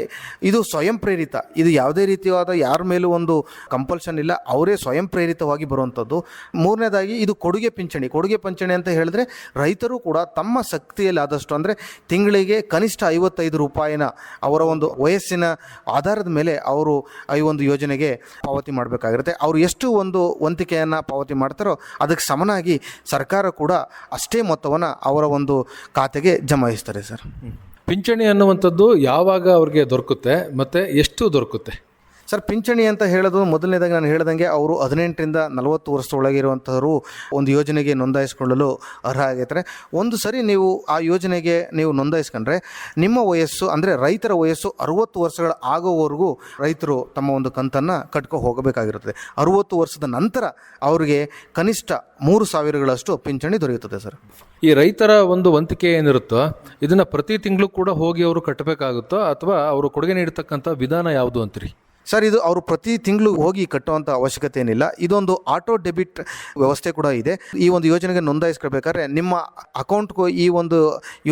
ಇದು ಸ್ವಯಂ ಪ್ರೇರಿತ. ಇದು ಯಾವುದೇ ರೀತಿಯಾದ ಯಾರ ಮೇಲೂ ಒಂದು ಕಂಪಲ್ಷನ್ ಇಲ್ಲ. ಅವರೇ ಸ್ವಯಂ ಪ್ರೇರಿತವಾಗಿ ಬರುವಂಥದ್ದು. ಮೂರನೇದಾಗಿ ಇದು ಕೊಡುಗೆ ಪಿಂಚಣಿ. ಕೊಡುಗೆ ಪಿಂಚಣಿ ಅಂತ ಹೇಳಿದ್ರೆ ರೈತರು ಕೂಡ ತಮ್ಮ ಶಕ್ತಿಯಲ್ಲಿ ಆದಷ್ಟು ಅಂದರೆ ತಿಂಗಳಿಗೆ ಕನಿಷ್ಠ ಐವತ್ತೈದು ರೂಪಾಯಿನ ಅವರ ಒಂದು ವಯಸ್ಸಿನ ಆಧಾರದ ಮೇಲೆ ಅವರು ಈ ಒಂದು ಯೋಜನೆಗೆ ಪಾವತಿ ಮಾಡಬೇಕಾಗಿರುತ್ತೆ. ಅವರು ಎಷ್ಟು ಒಂದು ವಂತಿಕೆಯನ್ನು ಪಾವತಿ ಮಾಡ್ತಾರೋ ಅದಕ್ಕೆ ಸಮನಾಗಿ ಸರ್ಕಾರ ಕೂಡ ಅಷ್ಟೇ ಮೊತ್ತವನ್ನು ಅವರ ಒಂದು ಖಾತೆಗೆ ಜಮಾಯಿಸ್ತಾರೆ ಸರ್. ಪಿಂಚಣಿ ಅನ್ನುವಂಥದ್ದು ಯಾವಾಗ ಅವ್ರಿಗೆ ದೊರಕುತ್ತೆ ಮತ್ತು ಎಷ್ಟು ದೊರಕುತ್ತೆ? ಸರ್, ಪಿಂಚಣಿ ಅಂತ ಹೇಳೋದು ಮೊದಲನೇದಾಗಿ ನಾನು ಹೇಳ್ದಂಗೆ ಅವರು ಹದಿನೆಂಟರಿಂದ ನಲವತ್ತು ವರ್ಷದೊಳಗೆ ಇರುವಂಥವರು ಒಂದು ಯೋಜನೆಗೆ ನೋಂದಾಯಿಸಿಕೊಳ್ಳಲು ಅರ್ಹ ಆಗಿರ್ತಾರೆ. ಒಂದು ಸರಿ ನೀವು ಆ ಯೋಜನೆಗೆ ನೀವು ನೋಂದಾಯಿಸ್ಕೊಂಡ್ರೆ ನಿಮ್ಮ ವಯಸ್ಸು, ಅಂದರೆ ರೈತರ ವಯಸ್ಸು ಅರುವತ್ತು ವರ್ಷಗಳ ಆಗೋವರೆಗೂ ರೈತರು ತಮ್ಮ ಒಂದು ಕಂತನ್ನು ಕಟ್ಕೊ ಹೋಗಬೇಕಾಗಿರುತ್ತದೆ. ಅರುವತ್ತು ವರ್ಷದ ನಂತರ ಅವರಿಗೆ ಕನಿಷ್ಠ ಮೂರು ಸಾವಿರಗಳಷ್ಟು ಪಿಂಚಣಿ ದೊರೆಯುತ್ತದೆ ಸರ್. ಈ ರೈತರ ಒಂದು ವಂತಿಕೆ ಏನಿರುತ್ತೋ, ಇದನ್ನು ಪ್ರತಿ ತಿಂಗಳು ಕೂಡ ಹೋಗಿ ಅವರು ಕಟ್ಟಬೇಕಾಗುತ್ತೋ ಅಥವಾ ಅವರು ಕೊಡುಗೆ ನೀಡತಕ್ಕಂಥ ವಿಧಾನ ಯಾವುದು ಅಂತೀರಿ? ಸರ್ ಇದು ಅವರು ಪ್ರತಿ ತಿಂಗಳು ಹೋಗಿ ಕಟ್ಟುವಂಥ ಅವಶ್ಯಕತೆ ಏನಿಲ್ಲ. ಇದೊಂದು ಆಟೋ ಡೆಬಿಟ್ ವ್ಯವಸ್ಥೆ ಕೂಡ ಇದೆ. ಈ ಒಂದು ಯೋಜನೆಗೆ ನೋಂದಾಯಿಸ್ಕೊಳ್ಬೇಕಾದ್ರೆ ನಿಮ್ಮ ಅಕೌಂಟ್ಗೂ ಈ ಒಂದು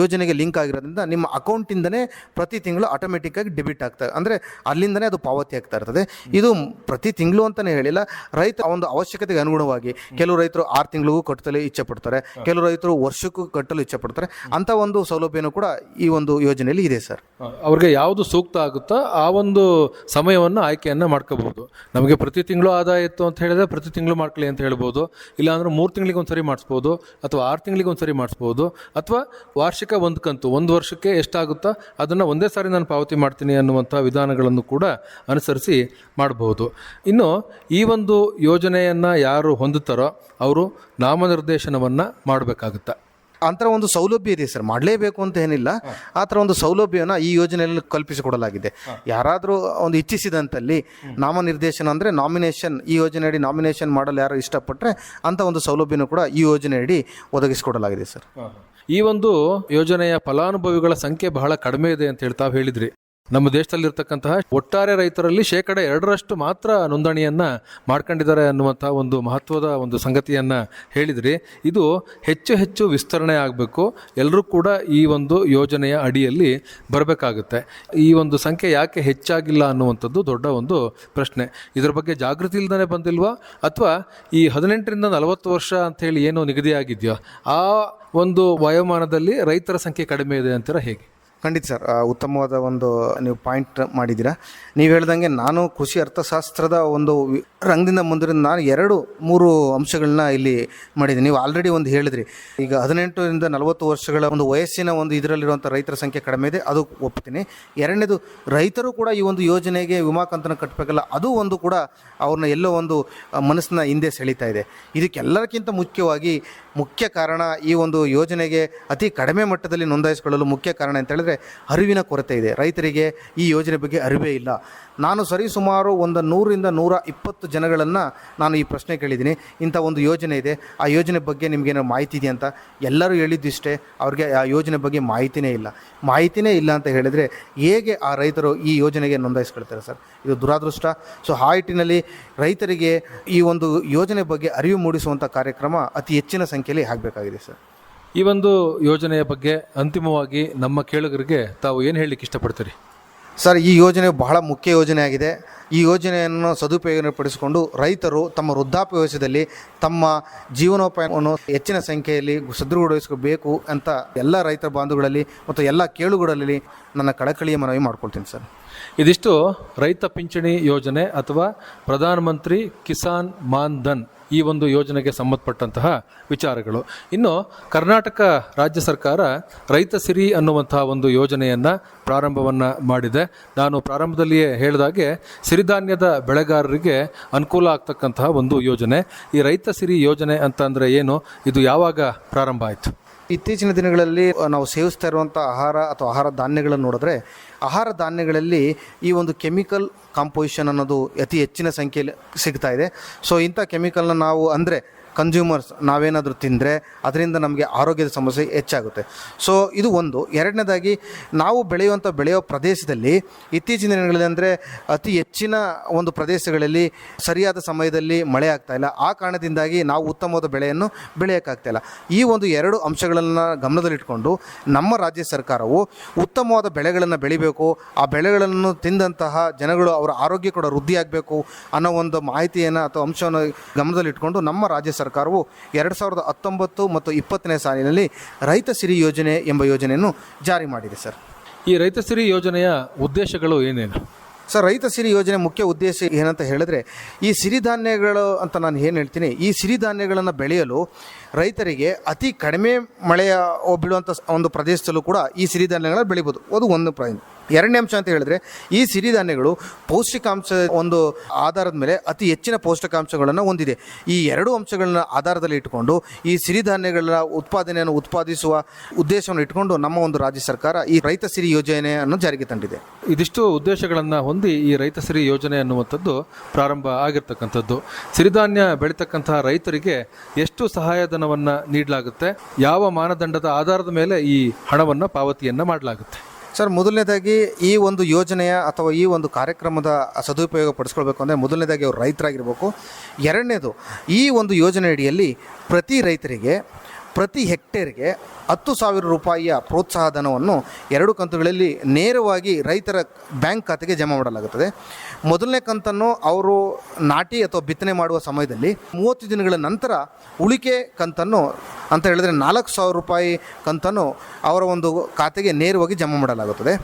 ಯೋಜನೆಗೆ ಲಿಂಕ್ ಆಗಿರೋದ್ರಿಂದ ನಿಮ್ಮ ಅಕೌಂಟಿಂದನೇ ಪ್ರತಿ ತಿಂಗಳು ಆಟೋಮೆಟಿಕ್ಕಾಗಿ ಡೆಬಿಟ್ ಆಗ್ತದೆ ಅಂದರೆ ಅಲ್ಲಿಂದನೇ ಅದು ಪಾವತಿ ಆಗ್ತಾ ಇರ್ತದೆ. ಇದು ಪ್ರತಿ ತಿಂಗಳು ಅಂತಲೇ ಹೇಳಿಲ್ಲ. ರೈತ ಒಂದು ಅವಶ್ಯಕತೆಗೆ ಅನುಗುಣವಾಗಿ ಕೆಲವು ರೈತರು ಆರು ತಿಂಗಳಿಗೂ ಕಟ್ಟಲು ಇಚ್ಛೆ ಪಡ್ತಾರೆ. ಕೆಲವು ರೈತರು ವರ್ಷಕ್ಕೂ ಕಟ್ಟಲು ಇಚ್ಛೆ ಪಡ್ತಾರೆ. ಅಂಥ ಒಂದು ಸೌಲಭ್ಯನೂ ಕೂಡ ಈ ಒಂದು ಯೋಜನೆಯಲ್ಲಿ ಇದೆ ಸರ್. ಅವ್ರಿಗೆ ಯಾವುದು ಸೂಕ್ತ ಆಗುತ್ತೋ ಆ ಒಂದು ಸಮಯವನ್ನು ಆಯ್ಕೆಯನ್ನು ಮಾಡ್ಕೋಬಹುದು. ನಮಗೆ ಪ್ರತಿ ತಿಂಗಳು ಆದಾಯ ಇತ್ತು ಅಂತ ಹೇಳಿದ್ರೆ ಪ್ರತಿ ತಿಂಗಳು ಮಾಡ್ಕೊಳ್ಳಿ ಅಂತ ಹೇಳ್ಬೋದು. ಇಲ್ಲಾಂದ್ರೆ ಮೂರು ತಿಂಗಳಿಗೆ ಒಂದ್ಸರಿ ಮಾಡಿಸ್ಬೋದು, ಅಥವಾ ಆರು ತಿಂಗಳಿಗೆ ಒಂದ್ಸರಿ ಮಾಡಿಸ್ಬೋದು, ಅಥವಾ ವಾರ್ಷಿಕ ಒಂದು ಕಂತು, ಒಂದು ವರ್ಷಕ್ಕೆ ಎಷ್ಟಾಗುತ್ತೋ ಅದನ್ನು ಒಂದೇ ಸಾರಿ ನಾನು ಪಾವತಿ ಮಾಡ್ತೀನಿ ಅನ್ನುವಂಥ ವಿಧಾನಗಳನ್ನು ಕೂಡ ಅನುಸರಿಸಿ ಮಾಡಬಹುದು ಇನ್ನು ಈ ಒಂದು ಯೋಜನೆಯನ್ನು ಯಾರು ಹೊಂದುತ್ತಾರೋ ಅವರು ನಾಮನಿರ್ದೇಶನವನ್ನು ಮಾಡಬೇಕಾಗುತ್ತೆ. ಅಂತರ ಒಂದು ಸೌಲಭ್ಯ ಇದೆ ಸರ್. ಮಾಡಲೇಬೇಕು ಅಂತ ಏನಿಲ್ಲ. ಆ ಥರ ಒಂದು ಸೌಲಭ್ಯವನ್ನು ಈ ಯೋಜನೆಯಲ್ಲಿ ಕಲ್ಪಿಸಿಕೊಡಲಾಗಿದೆ. ಯಾರಾದರೂ ಒಂದು ಇಚ್ಛಿಸಿದಂತಲ್ಲಿ ನಾಮನಿರ್ದೇಶನ ಅಂದರೆ ನಾಮಿನೇಷನ್ ಈ ಯೋಜನೆಯಡಿ ನಾಮಿನೇಷನ್ ಮಾಡಲು ಯಾರು ಇಷ್ಟಪಟ್ಟರೆ ಅಂಥ ಒಂದು ಸೌಲಭ್ಯನೂ ಕೂಡ ಈ ಯೋಜನೆಯಡಿ ಒದಗಿಸಿಕೊಡಲಾಗಿದೆ ಸರ್. ಈ ಒಂದು ಯೋಜನೆಯ ಫಲಾನುಭವಿಗಳ ಸಂಖ್ಯೆ ಬಹಳ ಕಡಿಮೆ ಇದೆ ಅಂತ ಹೇಳ್ತಾ ಹೇಳಿದ್ರಿ. ನಮ್ಮ ದೇಶದಲ್ಲಿರ್ತಕ್ಕಂತಹ ಒಟ್ಟಾರೆ ರೈತರಲ್ಲಿ ಶೇಕಡ ಎರಡರಷ್ಟು ಮಾತ್ರ ನೋಂದಣಿಯನ್ನ ಮಾಡ್ಕೊಂಡಿದ್ದಾರೆ ಅನ್ನುವಂತಹ ಒಂದು ಮಹತ್ವದ ಒಂದು ಸಂಗತಿಯನ್ನ ಹೇಳಿದ್ರಿ. ಇದು ಹೆಚ್ಚು ಹೆಚ್ಚು ವಿಸ್ತರಣೆ ಆಗಬೇಕು. ಎಲ್ಲರೂ ಕೂಡ ಈ ಒಂದು ಯೋಜನೆಯ ಅಡಿಯಲ್ಲಿ ಬರಬೇಕಾಗುತ್ತೆ. ಈ ಒಂದು ಸಂಖ್ಯೆ ಯಾಕೆ ಹೆಚ್ಚಾಗಿಲ್ಲ ಅನ್ನುವಂಥದ್ದು ದೊಡ್ಡ ಒಂದು ಪ್ರಶ್ನೆ. ಇದರ ಬಗ್ಗೆ ಜಾಗೃತಿ ಇಲ್ದೇ ಬಂದಿಲ್ವಾ? ಅಥವಾ ಈ ಹದಿನೆಂಟರಿಂದ ನಲವತ್ತು ವರ್ಷ ಅಂತ ಹೇಳಿ ಏನು ನಿಗದಿಯಾಗಿದೆಯೋ? ಆ ಒಂದು ವಯೋಮಾನದಲ್ಲಿ ರೈತರ ಸಂಖ್ಯೆ ಕಡಿಮೆ ಇದೆ ಅಂತೀರ ಹೇಗೆ? ಖಂಡಿತ ಸರ್ ಉತ್ತಮವಾದ ಒಂದು ನೀವು ಪಾಯಿಂಟ್ ಮಾಡಿದ್ದೀರಾ. ನೀವು ಹೇಳ್ದಂಗೆ ನಾನು ಕೃಷಿ ಅರ್ಥಶಾಸ್ತ್ರದ ಒಂದು ರಂಗದಿಂದ ಮುಂದಿನ ನಾನು ಎರಡು, ಮೂರು ಅಂಶಗಳನ್ನ ಇಲ್ಲಿ ಮಾಡಿದ್ದೀನಿ. ನೀವು ಆಲ್ರೆಡಿ ಒಂದು ಹೇಳಿದ್ರಿ. ಈಗ ಹದಿನೆಂಟರಿಂದ ನಲವತ್ತು ವರ್ಷಗಳ ಒಂದು ವಯಸ್ಸಿನ ಒಂದು ಇದರಲ್ಲಿರುವಂಥ ರೈತರ ಸಂಖ್ಯೆ ಕಡಿಮೆ ಇದೆ, ಅದು ಒಪ್ತೀನಿ. ಎರಡನೇದು, ರೈತರು ಕೂಡ ಈ ಒಂದು ಯೋಜನೆಗೆ ವಿಮಾ ಕಂತನ್ನು ಕಟ್ಟಬೇಕಲ್ಲ ಅದು ಒಂದು ಕೂಡ ಅವ್ರನ್ನ ಎಲ್ಲೋ ಒಂದು ಮನಸ್ಸಿನ ಮನಸ್ಸನ್ನ ಹಿಂದೆ ಸೆಳೀತಾ ಇದೆ. ಇದಕ್ಕೆಲ್ಲರಿಗಿಂತ ಮುಖ್ಯವಾಗಿ ಮುಖ್ಯ ಕಾರಣ ಈ ಒಂದು ಯೋಜನೆಗೆ ಅತಿ ಕಡಿಮೆ ಮಟ್ಟದಲ್ಲಿ ನೋಂದಾಯಿಸಿಕೊಳ್ಳಲು ಮುಖ್ಯ ಕಾರಣ ಅಂತ ಹೇಳಿದ್ರೆ ಹೇಳಿದ್ರೆ ಅರಿವಿನ ಕೊರತೆ ಇದೆ. ರೈತರಿಗೆ ಈ ಯೋಜನೆ ಬಗ್ಗೆ ಅರಿವೇ ಇಲ್ಲ. ನಾನು ಸರಿಸುಮಾರು ಒಂದು ನೂರಿಂದ ನೂರ ಇಪ್ಪತ್ತು ಜನಗಳನ್ನು ನಾನು ಈ ಪ್ರಶ್ನೆ ಕೇಳಿದ್ದೀನಿ. ಇಂಥ ಒಂದು ಯೋಜನೆ ಇದೆ. ಆ ಯೋಜನೆ ಬಗ್ಗೆ ನಿಮಗೇನೋ ಮಾಹಿತಿ ಇದೆ ಅಂತ? ಎಲ್ಲರೂ ಹೇಳಿದ್ದಿಷ್ಟೇ. ಅವ್ರಿಗೆ ಆ ಯೋಜನೆ ಬಗ್ಗೆ ಮಾಹಿತಿನೇ ಇಲ್ಲ. ಮಾಹಿತಿನೇ ಇಲ್ಲ ಅಂತ ಹೇಳಿದರೆ ಹೇಗೆ ಆ ರೈತರು ಈ ಯೋಜನೆಗೆ ನೋಂದಾಯಿಸ್ಕೊಳ್ತಾರೆ ಸರ್? ಇದು ದುರಾದೃಷ್ಟ. ಸೊ, ಆ ಹಿಟ್ಟಿನಲ್ಲಿ ರೈತರಿಗೆ ಈ ಒಂದು ಯೋಜನೆ ಬಗ್ಗೆ ಅರಿವು ಮೂಡಿಸುವಂಥ ಕಾರ್ಯಕ್ರಮ ಅತಿ ಹೆಚ್ಚಿನ ಸಂಖ್ಯೆಯಲ್ಲಿ ಆಗಬೇಕಾಗಿದೆ ಸರ್. ಈ ಒಂದು ಯೋಜನೆಯ ಬಗ್ಗೆ ಅಂತಿಮವಾಗಿ ನಮ್ಮ ಕೇಳುಗರಿಗೆ ತಾವು ಏನು ಹೇಳಲಿಕ್ಕೆ ಇಷ್ಟಪಡ್ತೀರಿ? ಸರ್ ಈ ಯೋಜನೆ ಬಹಳ ಮುಖ್ಯ ಯೋಜನೆ ಆಗಿದೆ. ಈ ಯೋಜನೆಯನ್ನು ಸದುಪಯೋಗಪಡಿಸಿಕೊಂಡು ರೈತರು ತಮ್ಮ ವೃದ್ಧಾಪ್ಯ ವಯಸ್ಸದಲ್ಲಿ ತಮ್ಮ ಜೀವನೋಪಾಯವನ್ನು ಹೆಚ್ಚಿನ ಸಂಖ್ಯೆಯಲ್ಲಿ ಸದೃಢಗೊಳಿಸಬೇಕು ಅಂತ ಎಲ್ಲ ರೈತ ಬಾಂಧುಗಳಲ್ಲಿ ಮತ್ತು ಎಲ್ಲ ಕೇಳುಗಳಲ್ಲಿ ನನ್ನ ಕಳಕಳಿಯ ಮನವಿ ಮಾಡ್ಕೊಳ್ತೀನಿ ಸರ್. ಇದಿಷ್ಟು ರೈತ ಪಿಂಚಣಿ ಯೋಜನೆ ಅಥವಾ ಪ್ರಧಾನಮಂತ್ರಿ ಕಿಸಾನ್ ಮಾನ್ ಧನ್ ಈ ಒಂದು ಯೋಜನೆಗೆ ಸಂಬಂಧಪಟ್ಟಂತಹ ವಿಚಾರಗಳು. ಇನ್ನು ಕರ್ನಾಟಕ ರಾಜ್ಯ ಸರ್ಕಾರ ರೈತ ಸಿರಿ ಅನ್ನುವಂತಹ ಒಂದು ಯೋಜನೆಯನ್ನು ಪ್ರಾರಂಭವನ್ನು ಮಾಡಿದೆ. ನಾನು ಪ್ರಾರಂಭದಲ್ಲಿಯೇ ಹೇಳಿದಾಗೆ ಸಿರಿಧಾನ್ಯದ ಬೆಳೆಗಾರರಿಗೆ ಅನುಕೂಲ ಆಗ್ತಕ್ಕಂತಹ ಒಂದು ಯೋಜನೆ. ಈ ರೈತ ಸಿರಿ ಯೋಜನೆ ಅಂತ ಅಂದರೆ ಏನು? ಇದು ಯಾವಾಗ ಪ್ರಾರಂಭ ಆಯಿತು? ಇತ್ತೀಚಿನ ದಿನಗಳಲ್ಲಿ ನಾವು ಸೇವಿಸ್ತಾ ಇರುವಂಥ ಆಹಾರ ಅಥವಾ ಆಹಾರ ಧಾನ್ಯಗಳನ್ನು ನೋಡಿದ್ರೆ, ಆಹಾರ ಧಾನ್ಯಗಳಲ್ಲಿ ಈ ಒಂದು ಕೆಮಿಕಲ್ ಕಾಂಪೋಸಿಷನ್ ಅನ್ನೋದು ಅತಿ ಹೆಚ್ಚಿನ ಸಂಖ್ಯೆಯಲ್ಲಿ ಸಿಗ್ತಾ ಇದೆ. ಸೊ ಇಂಥ ಕೆಮಿಕಲ್ನ ನಾವು ಅಂದರೆ ಕನ್ಸ್ಯೂಮರ್ಸ್ ನಾವೇನಾದರೂ ತಿಂದರೆ ಅದರಿಂದ ನಮಗೆ ಆರೋಗ್ಯದ ಸಮಸ್ಯೆ ಹೆಚ್ಚಾಗುತ್ತೆ. ಸೊ ಇದು ಒಂದು. ಎರಡನೇದಾಗಿ, ನಾವು ಬೆಳೆಯುವಂಥ ಬೆಳೆಯೋ ಪ್ರದೇಶದಲ್ಲಿ ಇತ್ತೀಚಿನ ದಿನಗಳಲ್ಲಿ ಅಂದರೆ ಅತಿ ಹೆಚ್ಚಿನ ಒಂದು ಪ್ರದೇಶಗಳಲ್ಲಿ ಸರಿಯಾದ ಸಮಯದಲ್ಲಿ ಮಳೆ ಆಗ್ತಾ ಇಲ್ಲ. ಆ ಕಾರಣದಿಂದಾಗಿ ನಾವು ಉತ್ತಮವಾದ ಬೆಳೆಯನ್ನು ಬೆಳೆಯೋಕ್ಕಾಗ್ತಾ ಇಲ್ಲ. ಈ ಒಂದು ಎರಡು ಅಂಶಗಳನ್ನು ಗಮನದಲ್ಲಿಟ್ಕೊಂಡು ನಮ್ಮ ರಾಜ್ಯ ಸರ್ಕಾರವು ಉತ್ತಮವಾದ ಬೆಳೆಗಳನ್ನು ಬೆಳಿಬೇಕು. ಆ ಬೆಳೆಗಳನ್ನು ತಿಂದಂತಹ ಜನಗಳು ಅವರ ಆರೋಗ್ಯ ಕೂಡ ವೃದ್ಧಿಯಾಗಬೇಕು ಅನ್ನೋ ಒಂದು ಮಾಹಿತಿಯನ್ನು ಅಥವಾ ಅಂಶವನ್ನು ಗಮನದಲ್ಲಿಟ್ಕೊಂಡು ನಮ್ಮ ರಾಜ್ಯ ಸರ್ಕಾರವು ಎರಡು ಸಾವಿರದ ಹತ್ತೊಂಬತ್ತು ಮತ್ತು ಇಪ್ಪತ್ತನೇ ಸಾಲಿನಲ್ಲಿ ರೈತ ಸಿರಿ ಯೋಜನೆ ಎಂಬ ಯೋಜನೆಯನ್ನು ಜಾರಿ ಮಾಡಿದೆ ಸರ್. ಈ ರೈತ ಸಿರಿ ಯೋಜನೆಯ ಉದ್ದೇಶಗಳು ಏನೇನು? ಸರ್ ರೈತ ಸಿರಿ ಯೋಜನೆ ಮುಖ್ಯ ಉದ್ದೇಶ ಏನಂತ ಹೇಳಿದ್ರೆ ಈ ಸಿರಿಧಾನ್ಯಗಳು ಅಂತ ನಾನು ಏನು ಹೇಳ್ತೀನಿ ಈ ಸಿರಿಧಾನ್ಯಗಳನ್ನು ಬೆಳೆಯಲು ರೈತರಿಗೆ ಅತಿ ಕಡಿಮೆ ಮಳೆಯ ಬೀಳುವಂಥ ಒಂದು ಪ್ರದೇಶದಲ್ಲೂ ಕೂಡ ಈ ಸಿರಿಧಾನ್ಯಗಳನ್ನು ಬೆಳಿಬೋದು. ಅದು ಒಂದು ಪಾಯಿಂಟ್ ಎರಡನೇ ಅಂಶ ಅಂತ ಹೇಳಿದ್ರೆ, ಈ ಸಿರಿಧಾನ್ಯಗಳು ಪೌಷ್ಟಿಕಾಂಶ ಒಂದು ಆಧಾರದ ಮೇಲೆ ಅತಿ ಹೆಚ್ಚಿನ ಪೌಷ್ಟಿಕಾಂಶಗಳನ್ನು ಹೊಂದಿದೆ. ಈ ಎರಡು ಅಂಶಗಳನ್ನ ಆಧಾರದಲ್ಲಿ ಇಟ್ಟುಕೊಂಡು ಈ ಸಿರಿಧಾನ್ಯಗಳ ಉತ್ಪಾದನೆಯನ್ನು ಉತ್ಪಾದಿಸುವ ಉದ್ದೇಶವನ್ನು ಇಟ್ಕೊಂಡು ನಮ್ಮ ಒಂದು ರಾಜ್ಯ ಸರ್ಕಾರ ಈ ರೈತ ಸಿರಿ ಯೋಜನೆಯನ್ನು ಜಾರಿಗೆ ತಂದಿದೆ. ಇದಿಷ್ಟು ಉದ್ದೇಶಗಳನ್ನು ಹೊಂದಿ ಈ ರೈತ ಸಿರಿ ಯೋಜನೆ ಅನ್ನುವಂಥದ್ದು ಪ್ರಾರಂಭ ಆಗಿರ್ತಕ್ಕಂಥದ್ದು. ಸಿರಿಧಾನ್ಯ ಬೆಳೀತಕ್ಕಂತಹ ರೈತರಿಗೆ ಎಷ್ಟು ಸಹಾಯಧನವನ್ನು ನೀಡಲಾಗುತ್ತೆ. ಯಾವ ಮಾನದಂಡದ ಆಧಾರದ ಮೇಲೆ ಈ ಹಣವನ್ನು ಪಾವತಿಯನ್ನು ಮಾಡಲಾಗುತ್ತೆ. ಸರ್, ಮೊದಲನೇದಾಗಿ ಈ ಒಂದು ಯೋಜನೆಯ ಅಥವಾ ಈ ಒಂದು ಕಾರ್ಯಕ್ರಮದ ಸದುಪಯೋಗ ಪಡಿಸ್ಕೊಳ್ಬೇಕು ಅಂದರೆ ಮೊದಲನೇದಾಗಿ ಅವರು ರೈತರಾಗಿರ್ಬೇಕು. ಎರಡನೇದು, ಈ ಒಂದು ಯೋಜನೆ ಅಡಿಯಲ್ಲಿ ಪ್ರತಿ ರೈತರಿಗೆ ಪ್ರತಿ ಹೆಕ್ಟೇರ್ಗೆ ಹತ್ತು ಸಾವಿರ ರೂಪಾಯಿಯ ಪ್ರೋತ್ಸಾಹ ಧನವನ್ನು ಎರಡು ಕಂತುಗಳಲ್ಲಿ ನೇರವಾಗಿ ರೈತರ ಬ್ಯಾಂಕ್ ಖಾತೆಗೆ ಜಮಾ ಮಾಡಲಾಗುತ್ತದೆ. ಮೊದಲನೇ ಕಂತನ್ನು ಅವರು ನಾಟಿ ಅಥವಾ ಬಿತ್ತನೆ ಮಾಡುವ ಸಮಯದಲ್ಲಿ ಮೂವತ್ತು ದಿನಗಳ ನಂತರ ಉಳಿಕೆ ಕಂತನ್ನು ಅಂತ ಹೇಳಿದರೆ ನಾಲ್ಕು ಸಾವಿರ ರೂಪಾಯಿ ಕಂತನ್ನು ಅವರ ಒಂದು ಖಾತೆಗೆ ನೇರವಾಗಿ ಜಮಾ ಮಾಡಲಾಗುತ್ತದೆ.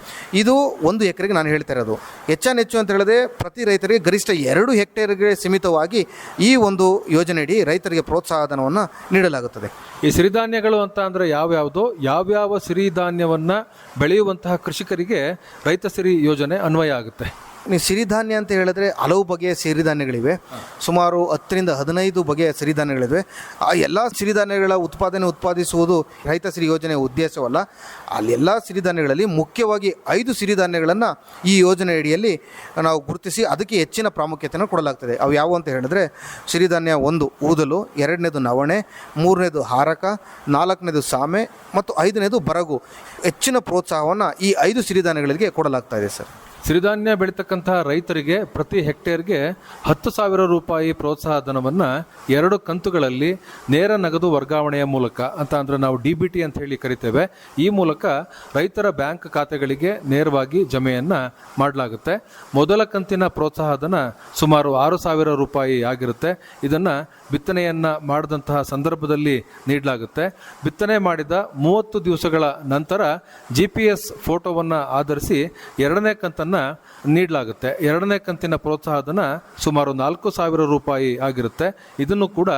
ಇದು ಒಂದು ಎಕರೆಗೆ ನಾನು ಹೇಳ್ತಾ ಇರೋದು. ಹೆಚ್ಚಾನೆಚ್ಚು ಅಂತ ಹೇಳಿದ್ರೆ ಪ್ರತಿ ರೈತರಿಗೆ ಗರಿಷ್ಠ ಎರಡು ಹೆಕ್ಟೇರ್ಗೆ ಸೀಮಿತವಾಗಿ ಈ ಒಂದು ಯೋಜನೆಯಡಿ ರೈತರಿಗೆ ಪ್ರೋತ್ಸಾಹಧನವನ್ನು ನೀಡಲಾಗುತ್ತದೆ. ಈ ಸಿರಿಧಾನ್ಯಗಳು ಅಂತ ಅಂದರೆ ಯಾವ್ಯಾವುದು? ಯಾವ್ಯಾವ ಸಿರಿಧಾನ್ಯವನ್ನು ಬೆಳೆಯುವಂತಹ ಕೃಷಿಕರಿಗೆ ರೈತ ಸಿರಿ ಯೋಜನೆ ಅನ್ವಯ ಆಗುತ್ತೆ? ನೀವು ಸಿರಿಧಾನ್ಯ ಅಂತ ಹೇಳಿದ್ರೆ ಹಲವು ಬಗೆಯ ಸಿರಿಧಾನ್ಯಗಳಿವೆ. ಸುಮಾರು ಹತ್ತರಿಂದ ಹದಿನೈದು ಬಗೆಯ ಸಿರಿಧಾನ್ಯಗಳಿವೆ. ಆ ಎಲ್ಲ ಸಿರಿಧಾನ್ಯಗಳ ಉತ್ಪಾದನೆ ಉತ್ಪಾದಿಸುವುದು ರೈತ ಸಿರಿ ಯೋಜನೆಯ ಉದ್ದೇಶವಲ್ಲ. ಅಲ್ಲೆಲ್ಲ ಸಿರಿಧಾನ್ಯಗಳಲ್ಲಿ ಮುಖ್ಯವಾಗಿ ಐದು ಸಿರಿಧಾನ್ಯಗಳನ್ನು ಈ ಯೋಜನೆ ಅಡಿಯಲ್ಲಿ ನಾವು ಗುರುತಿಸಿ ಅದಕ್ಕೆ ಹೆಚ್ಚಿನ ಪ್ರಾಮುಖ್ಯತೆಯನ್ನು ಕೊಡಲಾಗ್ತದೆ. ಅವು ಯಾವುವು ಅಂತ ಹೇಳಿದ್ರೆ ಸಿರಿಧಾನ್ಯ ಒಂದು ಊದಲು, ಎರಡನೇದು ನವಣೆ, ಮೂರನೇದು ಹಾರಕ, ನಾಲ್ಕನೇದು ಸಾಮೆ ಮತ್ತು ಐದನೇದು ಬರಗು. ಹೆಚ್ಚಿನ ಪ್ರೋತ್ಸಾಹವನ್ನು ಈ ಐದು ಸಿರಿಧಾನ್ಯಗಳಿಗೆ ಕೊಡಲಾಗ್ತಾ ಇದೆ ಸರ್. ಸಿರಿಧಾನ್ಯ ಬೆಳೀತಕ್ಕಂತಹ ರೈತರಿಗೆ ಪ್ರತಿ ಹೆಕ್ಟೇರ್ಗೆ ಹತ್ತು ಸಾವಿರ ರೂಪಾಯಿ ಪ್ರೋತ್ಸಾಹ ಧನವನ್ನು ಎರಡು ಕಂತುಗಳಲ್ಲಿ ನೇರ ನಗದು ವರ್ಗಾವಣೆಯ ಮೂಲಕ ಅಂತ ಅಂದರೆ ನಾವು ಡಿ ಬಿ ಟಿ ಅಂತ ಹೇಳಿ ಕರಿತೇವೆ. ಈ ಮೂಲಕ ರೈತರ ಬ್ಯಾಂಕ್ ಖಾತೆಗಳಿಗೆ ನೇರವಾಗಿ ಜಮೆಯನ್ನು ಮಾಡಲಾಗುತ್ತೆ. ಮೊದಲ ಕಂತಿನ ಪ್ರೋತ್ಸಾಹ ಧನ ಸುಮಾರು ಆರು ಸಾವಿರ ರೂಪಾಯಿ ಆಗಿರುತ್ತೆ. ಇದನ್ನು ಬಿತ್ತನೆಯನ್ನು ಮಾಡಿದಂತಹ ಸಂದರ್ಭದಲ್ಲಿ ನೀಡಲಾಗುತ್ತೆ. ಬಿತ್ತನೆ ಮಾಡಿದ ಮೂವತ್ತು ದಿವಸಗಳ ನಂತರ ಜಿ ಪಿ ಎಸ್ ಫೋಟೋವನ್ನು ಆಧರಿಸಿ ಎರಡನೇ ಕಂತನ್ನು ನೀಡಲಾಗುತ್ತೆ. ಎರಡನೇ ಕಂತಿನ ಪ್ರೋತ್ಸಾಹಧನ ಸುಮಾರು ನಾಲ್ಕು ಸಾವಿರ ರೂಪಾಯಿ ಆಗಿರುತ್ತೆ. ಇದನ್ನು ಕೂಡ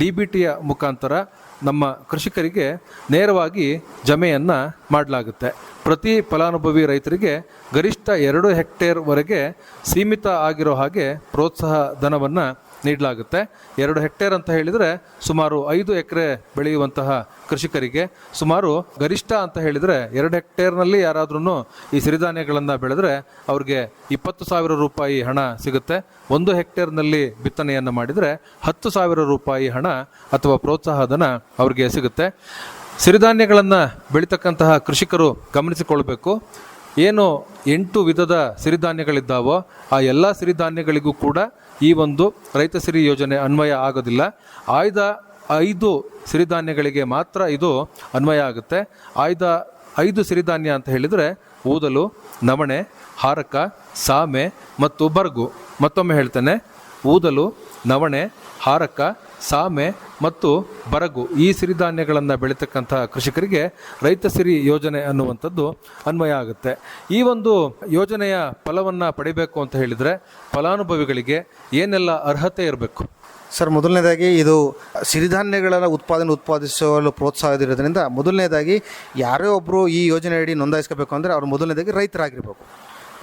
ಡಿ ಬಿ ಟಿಯ ಮುಖಾಂತರ ನಮ್ಮ ಕೃಷಿಕರಿಗೆ ನೇರವಾಗಿ ಜಮೆಯನ್ನು ಮಾಡಲಾಗುತ್ತೆ. ಪ್ರತಿ ಫಲಾನುಭವಿ ರೈತರಿಗೆ ಗರಿಷ್ಠ ಎರಡು ಹೆಕ್ಟೇರ್ವರೆಗೆ ಸೀಮಿತ ಆಗಿರೋ ಹಾಗೆ ಪ್ರೋತ್ಸಾಹ ಧನವನ್ನು ನೀಡಲಾಗುತ್ತೆ. ಎರಡು ಹೆಕ್ಟೇರ್ ಅಂತ ಹೇಳಿದರೆ ಸುಮಾರು ಐದು ಎಕರೆ ಬೆಳೆಯುವಂತಹ ಕೃಷಿಕರಿಗೆ, ಸುಮಾರು ಗರಿಷ್ಠ ಅಂತ ಹೇಳಿದರೆ ಎರಡು ಹೆಕ್ಟೇರ್ನಲ್ಲಿ ಯಾರಾದ್ರೂ ಈ ಸಿರಿಧಾನ್ಯಗಳನ್ನು ಬೆಳೆದರೆ ಅವ್ರಿಗೆ ಇಪ್ಪತ್ತು ಸಾವಿರ ರೂಪಾಯಿ ಹಣ ಸಿಗುತ್ತೆ. ಒಂದು ಹೆಕ್ಟೇರ್ನಲ್ಲಿ ಬಿತ್ತನೆಯನ್ನು ಮಾಡಿದರೆ ಹತ್ತು ಸಾವಿರ ರೂಪಾಯಿ ಹಣ ಅಥವಾ ಪ್ರೋತ್ಸಾಹಧನ ಅವ್ರಿಗೆ ಸಿಗುತ್ತೆ. ಸಿರಿಧಾನ್ಯಗಳನ್ನು ಬೆಳೀತಕ್ಕಂತಹ ಕೃಷಿಕರು ಗಮನಿಸಿಕೊಳ್ಬೇಕು. ಏನು ಎಂಟು ವಿಧದ ಸಿರಿಧಾನ್ಯಗಳಿದ್ದಾವೋ, ಆ ಎಲ್ಲ ಸಿರಿಧಾನ್ಯಗಳಿಗೂ ಕೂಡ ಈ ಒಂದು ರೈತ ಸಿರಿ ಯೋಜನೆ ಅನ್ವಯ ಆಗೋದಿಲ್ಲ. ಆಯ್ದ ಐದು ಸಿರಿಧಾನ್ಯಗಳಿಗೆ ಮಾತ್ರ ಇದು ಅನ್ವಯ ಆಗುತ್ತೆ. ಆಯ್ದ ಐದು ಸಿರಿಧಾನ್ಯ ಅಂತ ಹೇಳಿದರೆ ಊದಲು, ನವಣೆ, ಹಾರಕ, ಸಾಮೆ ಮತ್ತು ಬರ್ಗು ಮತ್ತೊಮ್ಮೆ ಹೇಳ್ತೇನೆ. ಊದಲು, ನವಣೆ, ಹಾರಕ ಸಾಮೆ ಮತ್ತು ಬರಗು ಈ ಸಿರಿಧಾನ್ಯಗಳನ್ನು ಬೆಳೀತಕ್ಕಂತಹ ಕೃಷಿಕರಿಗೆ ರೈತ ಸಿರಿ ಯೋಜನೆ ಅನ್ನುವಂಥದ್ದು ಅನ್ವಯ ಆಗುತ್ತೆ. ಈ ಒಂದು ಯೋಜನೆಯ ಫಲವನ್ನು ಪಡಿಬೇಕು ಅಂತ ಹೇಳಿದರೆ ಫಲಾನುಭವಿಗಳಿಗೆ ಏನೆಲ್ಲ ಅರ್ಹತೆ ಇರಬೇಕು? ಸರ್, ಮೊದಲನೇದಾಗಿ ಇದು ಸಿರಿಧಾನ್ಯಗಳನ್ನು ಉತ್ಪಾದನೆ ಉತ್ಪಾದಿಸಲು ಪ್ರೋತ್ಸಾಹದಿರೋದ್ರಿಂದ ಮೊದಲನೇದಾಗಿ ಯಾರೇ ಒಬ್ಬರು ಈ ಯೋಜನೆ ಅಡಿ ನೋಂದಾಯಿಸ್ಕೋಬೇಕು ಅಂದರೆ ಅವರು ಮೊದಲನೇದಾಗಿ ರೈತರಾಗಿರಬೇಕು.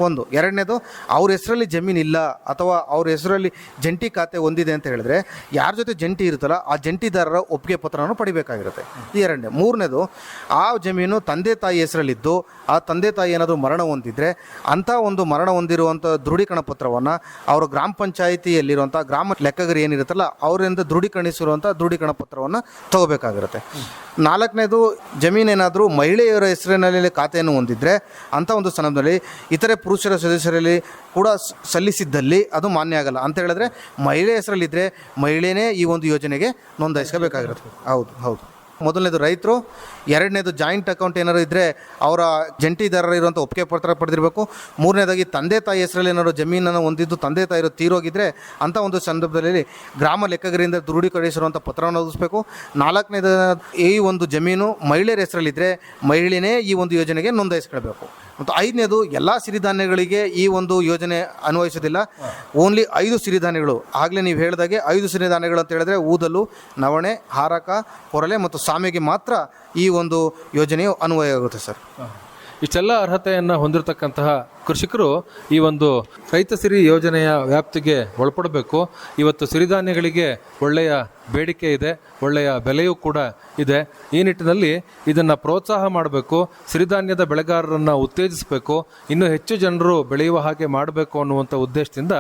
ಒಂದು. ಎರಡನೇದು, ಅವ್ರ ಹೆಸರಲ್ಲಿ ಜಮೀನು ಇಲ್ಲ ಅಥವಾ ಅವ್ರ ಹೆಸರಲ್ಲಿ ಜಂಟಿ ಖಾತೆ ಹೊಂದಿದೆ ಅಂತ ಹೇಳಿದ್ರೆ, ಯಾರ ಜೊತೆ ಜಂಟಿ ಇರುತ್ತಲ್ಲ ಆ ಜಂಟಿದಾರರ ಒಪ್ಪಿಗೆ ಪತ್ರವನ್ನು ಪಡಿಬೇಕಾಗಿರುತ್ತೆ. ಈ ಎರಡನೇ. ಮೂರನೇದು, ಆ ಜಮೀನು ತಂದೆ ತಾಯಿ ಹೆಸರಲ್ಲಿದ್ದು, ಆ ತಂದೆ ತಾಯಿ ಏನಾದರೂ ಮರಣ ಹೊಂದಿದ್ರೆ, ಅಂಥ ಒಂದು ಮರಣ ಹೊಂದಿರುವಂಥ ದೃಢೀಕರಣ ಪತ್ರವನ್ನು ಅವರ ಗ್ರಾಮ ಪಂಚಾಯಿತಿಯಲ್ಲಿರುವಂಥ ಗ್ರಾಮ ಲೆಕ್ಕಗರಿ ಏನಿರುತ್ತಲ್ಲ, ಅವರಿಂದ ದೃಢೀಕರಣಿಸಿರುವಂಥ ದೃಢೀಕರಣ ಪತ್ರವನ್ನು ತಗೋಬೇಕಾಗಿರುತ್ತೆ. ನಾಲ್ಕನೇದು ಜಮೀನೇನಾದರೂ ಮಹಿಳೆಯರ ಹೆಸರಿನಲ್ಲಿ ಖಾತೆಯನ್ನು ಹೊಂದಿದ್ರೆ, ಅಂಥ ಒಂದು ಸಂದರ್ಭದಲ್ಲಿ ಇತರೆ ಪುರುಷರ ಸದಸ್ಯರಲ್ಲಿ ಕೂಡ ಸಲ್ಲಿಸಿದ್ದಲ್ಲಿ ಅದು ಮಾನ್ಯ ಆಗಲ್ಲ. ಅಂತ ಹೇಳಿದ್ರೆ ಮಹಿಳೆ ಹೆಸರಲ್ಲಿದ್ದರೆ ಮಹಿಳೆಯೇ ಈ ಒಂದು ಯೋಜನೆಗೆ ನೋಂದಾಯಿಸ್ಕೋಬೇಕಾಗಿರುತ್ತೆ. ಹೌದು ಹೌದು. ಮೊದಲನೇದು ರೈತರು, ಎರಡನೇದು ಜಾಯಿಂಟ್ ಅಕೌಂಟ್ ಏನಾದ್ರು ಇದ್ದರೆ ಅವರ ಜಂಟಿದಾರರು ಇರುವಂಥ ಒಪ್ಪಿಗೆ ಪತ್ರ ಪಡೆದಿರಬೇಕು. ಮೂರನೇದಾಗಿ ತಂದೆ ತಾಯಿ ಹೆಸರಲ್ಲಿ ಏನಾದ್ರು ಜಮೀನನ್ನು ಹೊಂದಿದ್ದು ತಂದೆ ತಾಯಿರು ತೀರೋಗಿದ್ದರೆ ಅಂಥ ಒಂದು ಸಂದರ್ಭದಲ್ಲಿ ಗ್ರಾಮ ಲೆಕ್ಕಗರಿಂದ ದೃಢೀಕರಿಸಿರುವಂಥ ಪತ್ರವನ್ನು ಒದಗಿಸ್ಬೇಕು. ನಾಲ್ಕನೇದ, ಈ ಒಂದು ಜಮೀನು ಮಹಿಳೆಯರ ಹೆಸರಲ್ಲಿದ್ದರೆ ಮಹಿಳೆಯೇ ಈ ಒಂದು ಯೋಜನೆಗೆ ನೋಂದಾಯಿಸ್ಕೊಳ್ಬೇಕು. ಮತ್ತು ಐದನೇದು ಎಲ್ಲ ಸಿರಿಧಾನ್ಯಗಳಿಗೆ ಈ ಒಂದು ಯೋಜನೆ ಅನ್ವಯಿಸೋದಿಲ್ಲ ಓನ್ಲಿ ಐದು ಸಿರಿಧಾನ್ಯಗಳು. ಆಗಲೇ ನೀವು ಹೇಳಿದಾಗೆ ಐದು ಸಿರಿಧಾನ್ಯಗಳು ಅಂತ ಹೇಳಿದ್ರೆ ಊದಲು, ನವಣೆ, ಹಾರಕ, ಕೊರಲೆ ಮತ್ತು ಸಾಮೆಗೆ ಮಾತ್ರ ಈ ಒಂದು ಯೋಜನೆಯು ಅನ್ವಯ ಆಗುತ್ತೆ ಸರ್. ಇಷ್ಟೆಲ್ಲ ಅರ್ಹತೆಯನ್ನು ಹೊಂದಿರತಕ್ಕಂತಹ ಕೃಷಿಕರು ಈ ಒಂದು ರೈತ ಸಿರಿ ಯೋಜನೆಯ ವ್ಯಾಪ್ತಿಗೆ ಒಳಪಡಬೇಕು. ಇವತ್ತು ಸಿರಿಧಾನ್ಯಗಳಿಗೆ ಒಳ್ಳೆಯ ಬೇಡಿಕೆ ಇದೆ, ಒಳ್ಳೆಯ ಬೆಲೆಯೂ ಕೂಡ ಇದೆ. ಈ ನಿಟ್ಟಿನಲ್ಲಿ ಇದನ್ನು ಪ್ರೋತ್ಸಾಹ ಮಾಡಬೇಕು, ಸಿರಿಧಾನ್ಯದ ಬೆಳೆಗಾರರನ್ನು ಉತ್ತೇಜಿಸಬೇಕು, ಇನ್ನೂ ಹೆಚ್ಚು ಜನರು ಬೆಳೆಯುವ ಹಾಗೆ ಮಾಡಬೇಕು ಅನ್ನುವಂಥ ಉದ್ದೇಶದಿಂದ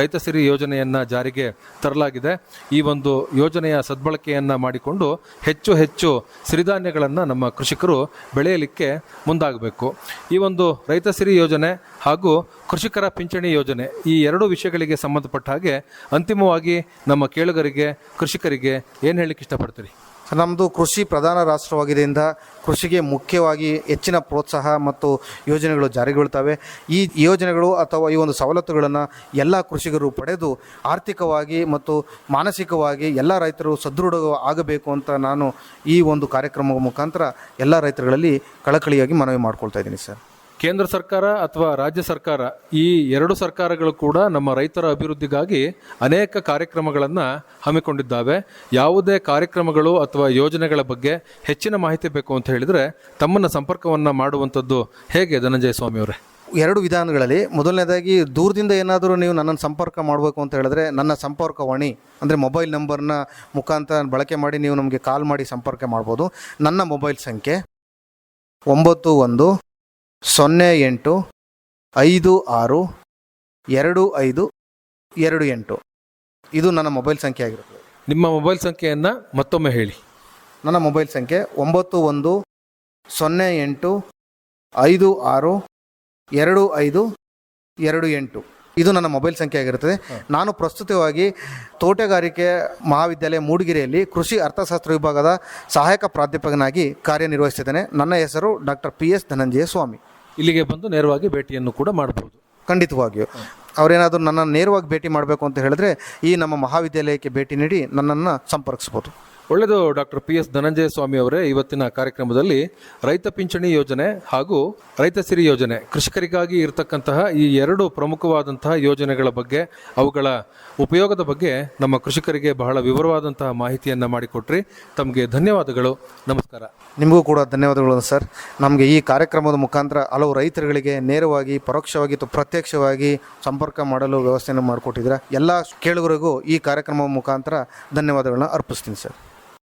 ರೈತ ಸಿರಿ ಯೋಜನೆಯನ್ನು ಜಾರಿಗೆ ತರಲಾಗಿದೆ. ಈ ಒಂದು ಯೋಜನೆಯ ಸದ್ಬಳಕೆಯನ್ನು ಮಾಡಿಕೊಂಡು ಹೆಚ್ಚು ಹೆಚ್ಚು ಸಿರಿಧಾನ್ಯಗಳನ್ನು ನಮ್ಮ ಕೃಷಿಕರು ಬೆಳೆಯಲಿಕ್ಕೆ ಮುಂದಾಗಬೇಕು. ಈ ಒಂದು ರೈತ ಸಿರಿ ಯೋಜನೆ ಹಾಗೂ ಕೃಷಿಕರ ಪಿಂಚಣಿ ಯೋಜನೆ ಈ ಎರಡು ವಿಷಯಗಳಿಗೆ ಸಂಬಂಧಪಟ್ಟ ಹಾಗೆ ಅಂತಿಮವಾಗಿ ನಮ್ಮ ಕೇಳುಗರಿಗೆ, ಕೃಷಿಕರಿಗೆ ಏನು ಹೇಳಲಿಕ್ಕೆ ಇಷ್ಟಪಡ್ತೀರಿ? ನಮ್ಮದು ಕೃಷಿ ಪ್ರಧಾನ ರಾಷ್ಟ್ರವಾಗಿದ್ದರಿಂದ ಕೃಷಿಗೆ ಮುಖ್ಯವಾಗಿ ಹೆಚ್ಚಿನ ಪ್ರೋತ್ಸಾಹ ಮತ್ತು ಯೋಜನೆಗಳು ಜಾರಿಗೊಳ್ತವೆ. ಈ ಯೋಜನೆಗಳು ಅಥವಾ ಈ ಒಂದು ಸವಲತ್ತುಗಳನ್ನು ಎಲ್ಲ ಕೃಷಿಕರು ಪಡೆದು ಆರ್ಥಿಕವಾಗಿ ಮತ್ತು ಮಾನಸಿಕವಾಗಿ ಎಲ್ಲ ರೈತರು ಸದೃಢ ಆಗಬೇಕು ಅಂತ ನಾನು ಈ ಒಂದು ಕಾರ್ಯಕ್ರಮದ ಮುಖಾಂತರ ಎಲ್ಲ ರೈತರುಗಳಲ್ಲಿ ಕಳಕಳಿಯಾಗಿ ಮನವಿ ಮಾಡ್ಕೊಳ್ತಾ ಇದ್ದೀನಿ ಸರ್. ಕೇಂದ್ರ ಸರ್ಕಾರ ಅಥವಾ ರಾಜ್ಯ ಸರ್ಕಾರ ಈ ಎರಡು ಸರ್ಕಾರಗಳು ಕೂಡ ನಮ್ಮ ರೈತರ ಅಭಿವೃದ್ಧಿಗಾಗಿ ಅನೇಕ ಕಾರ್ಯಕ್ರಮಗಳನ್ನು ಹಮ್ಮಿಕೊಂಡಿದ್ದಾವೆ. ಯಾವುದೇ ಕಾರ್ಯಕ್ರಮಗಳು ಅಥವಾ ಯೋಜನೆಗಳ ಬಗ್ಗೆ ಹೆಚ್ಚಿನ ಮಾಹಿತಿ ಬೇಕು ಅಂತ ಹೇಳಿದರೆ ತಮ್ಮನ್ನು ಸಂಪರ್ಕವನ್ನು ಮಾಡುವಂಥದ್ದು ಹೇಗೆ ಧನಂಜಯ ಸ್ವಾಮಿ ಅವರೇ? ಎರಡು ವಿಧಾನಗಳಲ್ಲಿ. ಮೊದಲನೇದಾಗಿ ದೂರದಿಂದ ಏನಾದರೂ ನೀವು ನನ್ನನ್ನು ಸಂಪರ್ಕ ಮಾಡಬೇಕು ಅಂತ ಹೇಳಿದ್ರೆ ನನ್ನ ಸಂಪರ್ಕವಾಣಿ ಅಂದರೆ ಮೊಬೈಲ್ ನಂಬರ್ನ ಮುಖಾಂತರ ಬಳಕೆ ಮಾಡಿ ನೀವು ನಮಗೆ ಕಾಲ್ ಮಾಡಿ ಸಂಪರ್ಕ ಮಾಡ್ಬೋದು. ನನ್ನ ಮೊಬೈಲ್ ಸಂಖ್ಯೆ ಒಂಬತ್ತು ಒಂದು ಸೊನ್ನೆ ಎಂಟು ಐದು ಆರು ಎರಡು ಐದು ಎರಡು ಎಂಟು. ಇದು ನನ್ನ ಮೊಬೈಲ್ ಸಂಖ್ಯೆ ಆಗಿರುತ್ತದೆ. ನಿಮ್ಮ ಮೊಬೈಲ್ ಸಂಖ್ಯೆಯನ್ನು ಮತ್ತೊಮ್ಮೆ ಹೇಳಿ. ನನ್ನ ಮೊಬೈಲ್ ಸಂಖ್ಯೆ ಒಂಬತ್ತು ಒಂದು ಸೊನ್ನೆ ಎಂಟು ಐದು ಆರು ಎರಡು ಐದು ಎರಡು ಎಂಟು. ಇದು ನನ್ನ ಮೊಬೈಲ್ ಸಂಖ್ಯೆ ಆಗಿರುತ್ತದೆ. ನಾನು ಪ್ರಸ್ತುತವಾಗಿ ತೋಟಗಾರಿಕೆ ಮಹಾವಿದ್ಯಾಲಯ ಮೂಡಿಗೆರೆಯಲ್ಲಿ ಕೃಷಿ ಅರ್ಥಶಾಸ್ತ್ರ ವಿಭಾಗದ ಸಹಾಯಕ ಪ್ರಾಧ್ಯಾಪಕನಾಗಿ ಕಾರ್ಯನಿರ್ವಹಿಸಿದ್ದೇನೆ ನನ್ನ ಹೆಸರು doctor P S Dhananjaya Swamy. ಇಲ್ಲಿಗೆ ಬಂದು ನೇರವಾಗಿ ಭೇಟಿಯನ್ನು ಕೂಡ ಮಾಡಬಹುದು ಖಂಡಿತವಾಗಿಯೂ. ಅವರೇನಾದರೂ ನನ್ನ ನೇರವಾಗಿ ಭೇಟಿ ಮಾಡಬೇಕು ಅಂತ ಹೇಳಿದ್ರೆ ಈ ನಮ್ಮ ಮಹಾವಿದ್ಯಾಲಯಕ್ಕೆ ಭೇಟಿ ನೀಡಿ ನನ್ನನ್ನು ಸಂಪರ್ಕಿಸ್ಬೋದು. ಒಳ್ಳೆಯದು doctor P S Dhananjaya Swamy ಅವರೇ ಇವತ್ತಿನ ಕಾರ್ಯಕ್ರಮದಲ್ಲಿ ರೈತ ಪಿಂಚಣಿ ಯೋಜನೆ ಹಾಗೂ ರೈತ ಸಿರಿ ಯೋಜನೆ, ಕೃಷಿಕರಿಗಾಗಿ ಇರತಕ್ಕಂತಹ ಈ ಎರಡು ಪ್ರಮುಖವಾದಂತಹ ಯೋಜನೆಗಳ ಬಗ್ಗೆ, ಅವುಗಳ ಉಪಯೋಗದ ಬಗ್ಗೆ ನಮ್ಮ ಕೃಷಿಕರಿಗೆ ಬಹಳ ವಿವರವಾದಂತಹ ಮಾಹಿತಿಯನ್ನು ಮಾಡಿಕೊಟ್ರಿ. ತಮಗೆ ಧನ್ಯವಾದಗಳು. ನಮಸ್ಕಾರ. ನಿಮಗೂ ಕೂಡ ಧನ್ಯವಾದಗಳು ಸರ್. ನಮಗೆ ಈ ಕಾರ್ಯಕ್ರಮದ ಮುಖಾಂತರ ಹಲವು ರೈತರುಗಳಿಗೆ ನೇರವಾಗಿ, ಪರೋಕ್ಷವಾಗಿ ಅಥವಾ ಪ್ರತ್ಯಕ್ಷವಾಗಿ ಸಂಪರ್ಕ ಮಾಡಲು ವ್ಯವಸ್ಥೆಯನ್ನು ಮಾಡಿಕೊಟ್ಟಿದ್ದೀರಾ. ಎಲ್ಲ ಕೇಳುಗರಿಗೂ ಈ ಕಾರ್ಯಕ್ರಮದ ಮುಖಾಂತರ ಧನ್ಯವಾದಗಳನ್ನ ಅರ್ಪಿಸ್ತೀನಿ ಸರ್.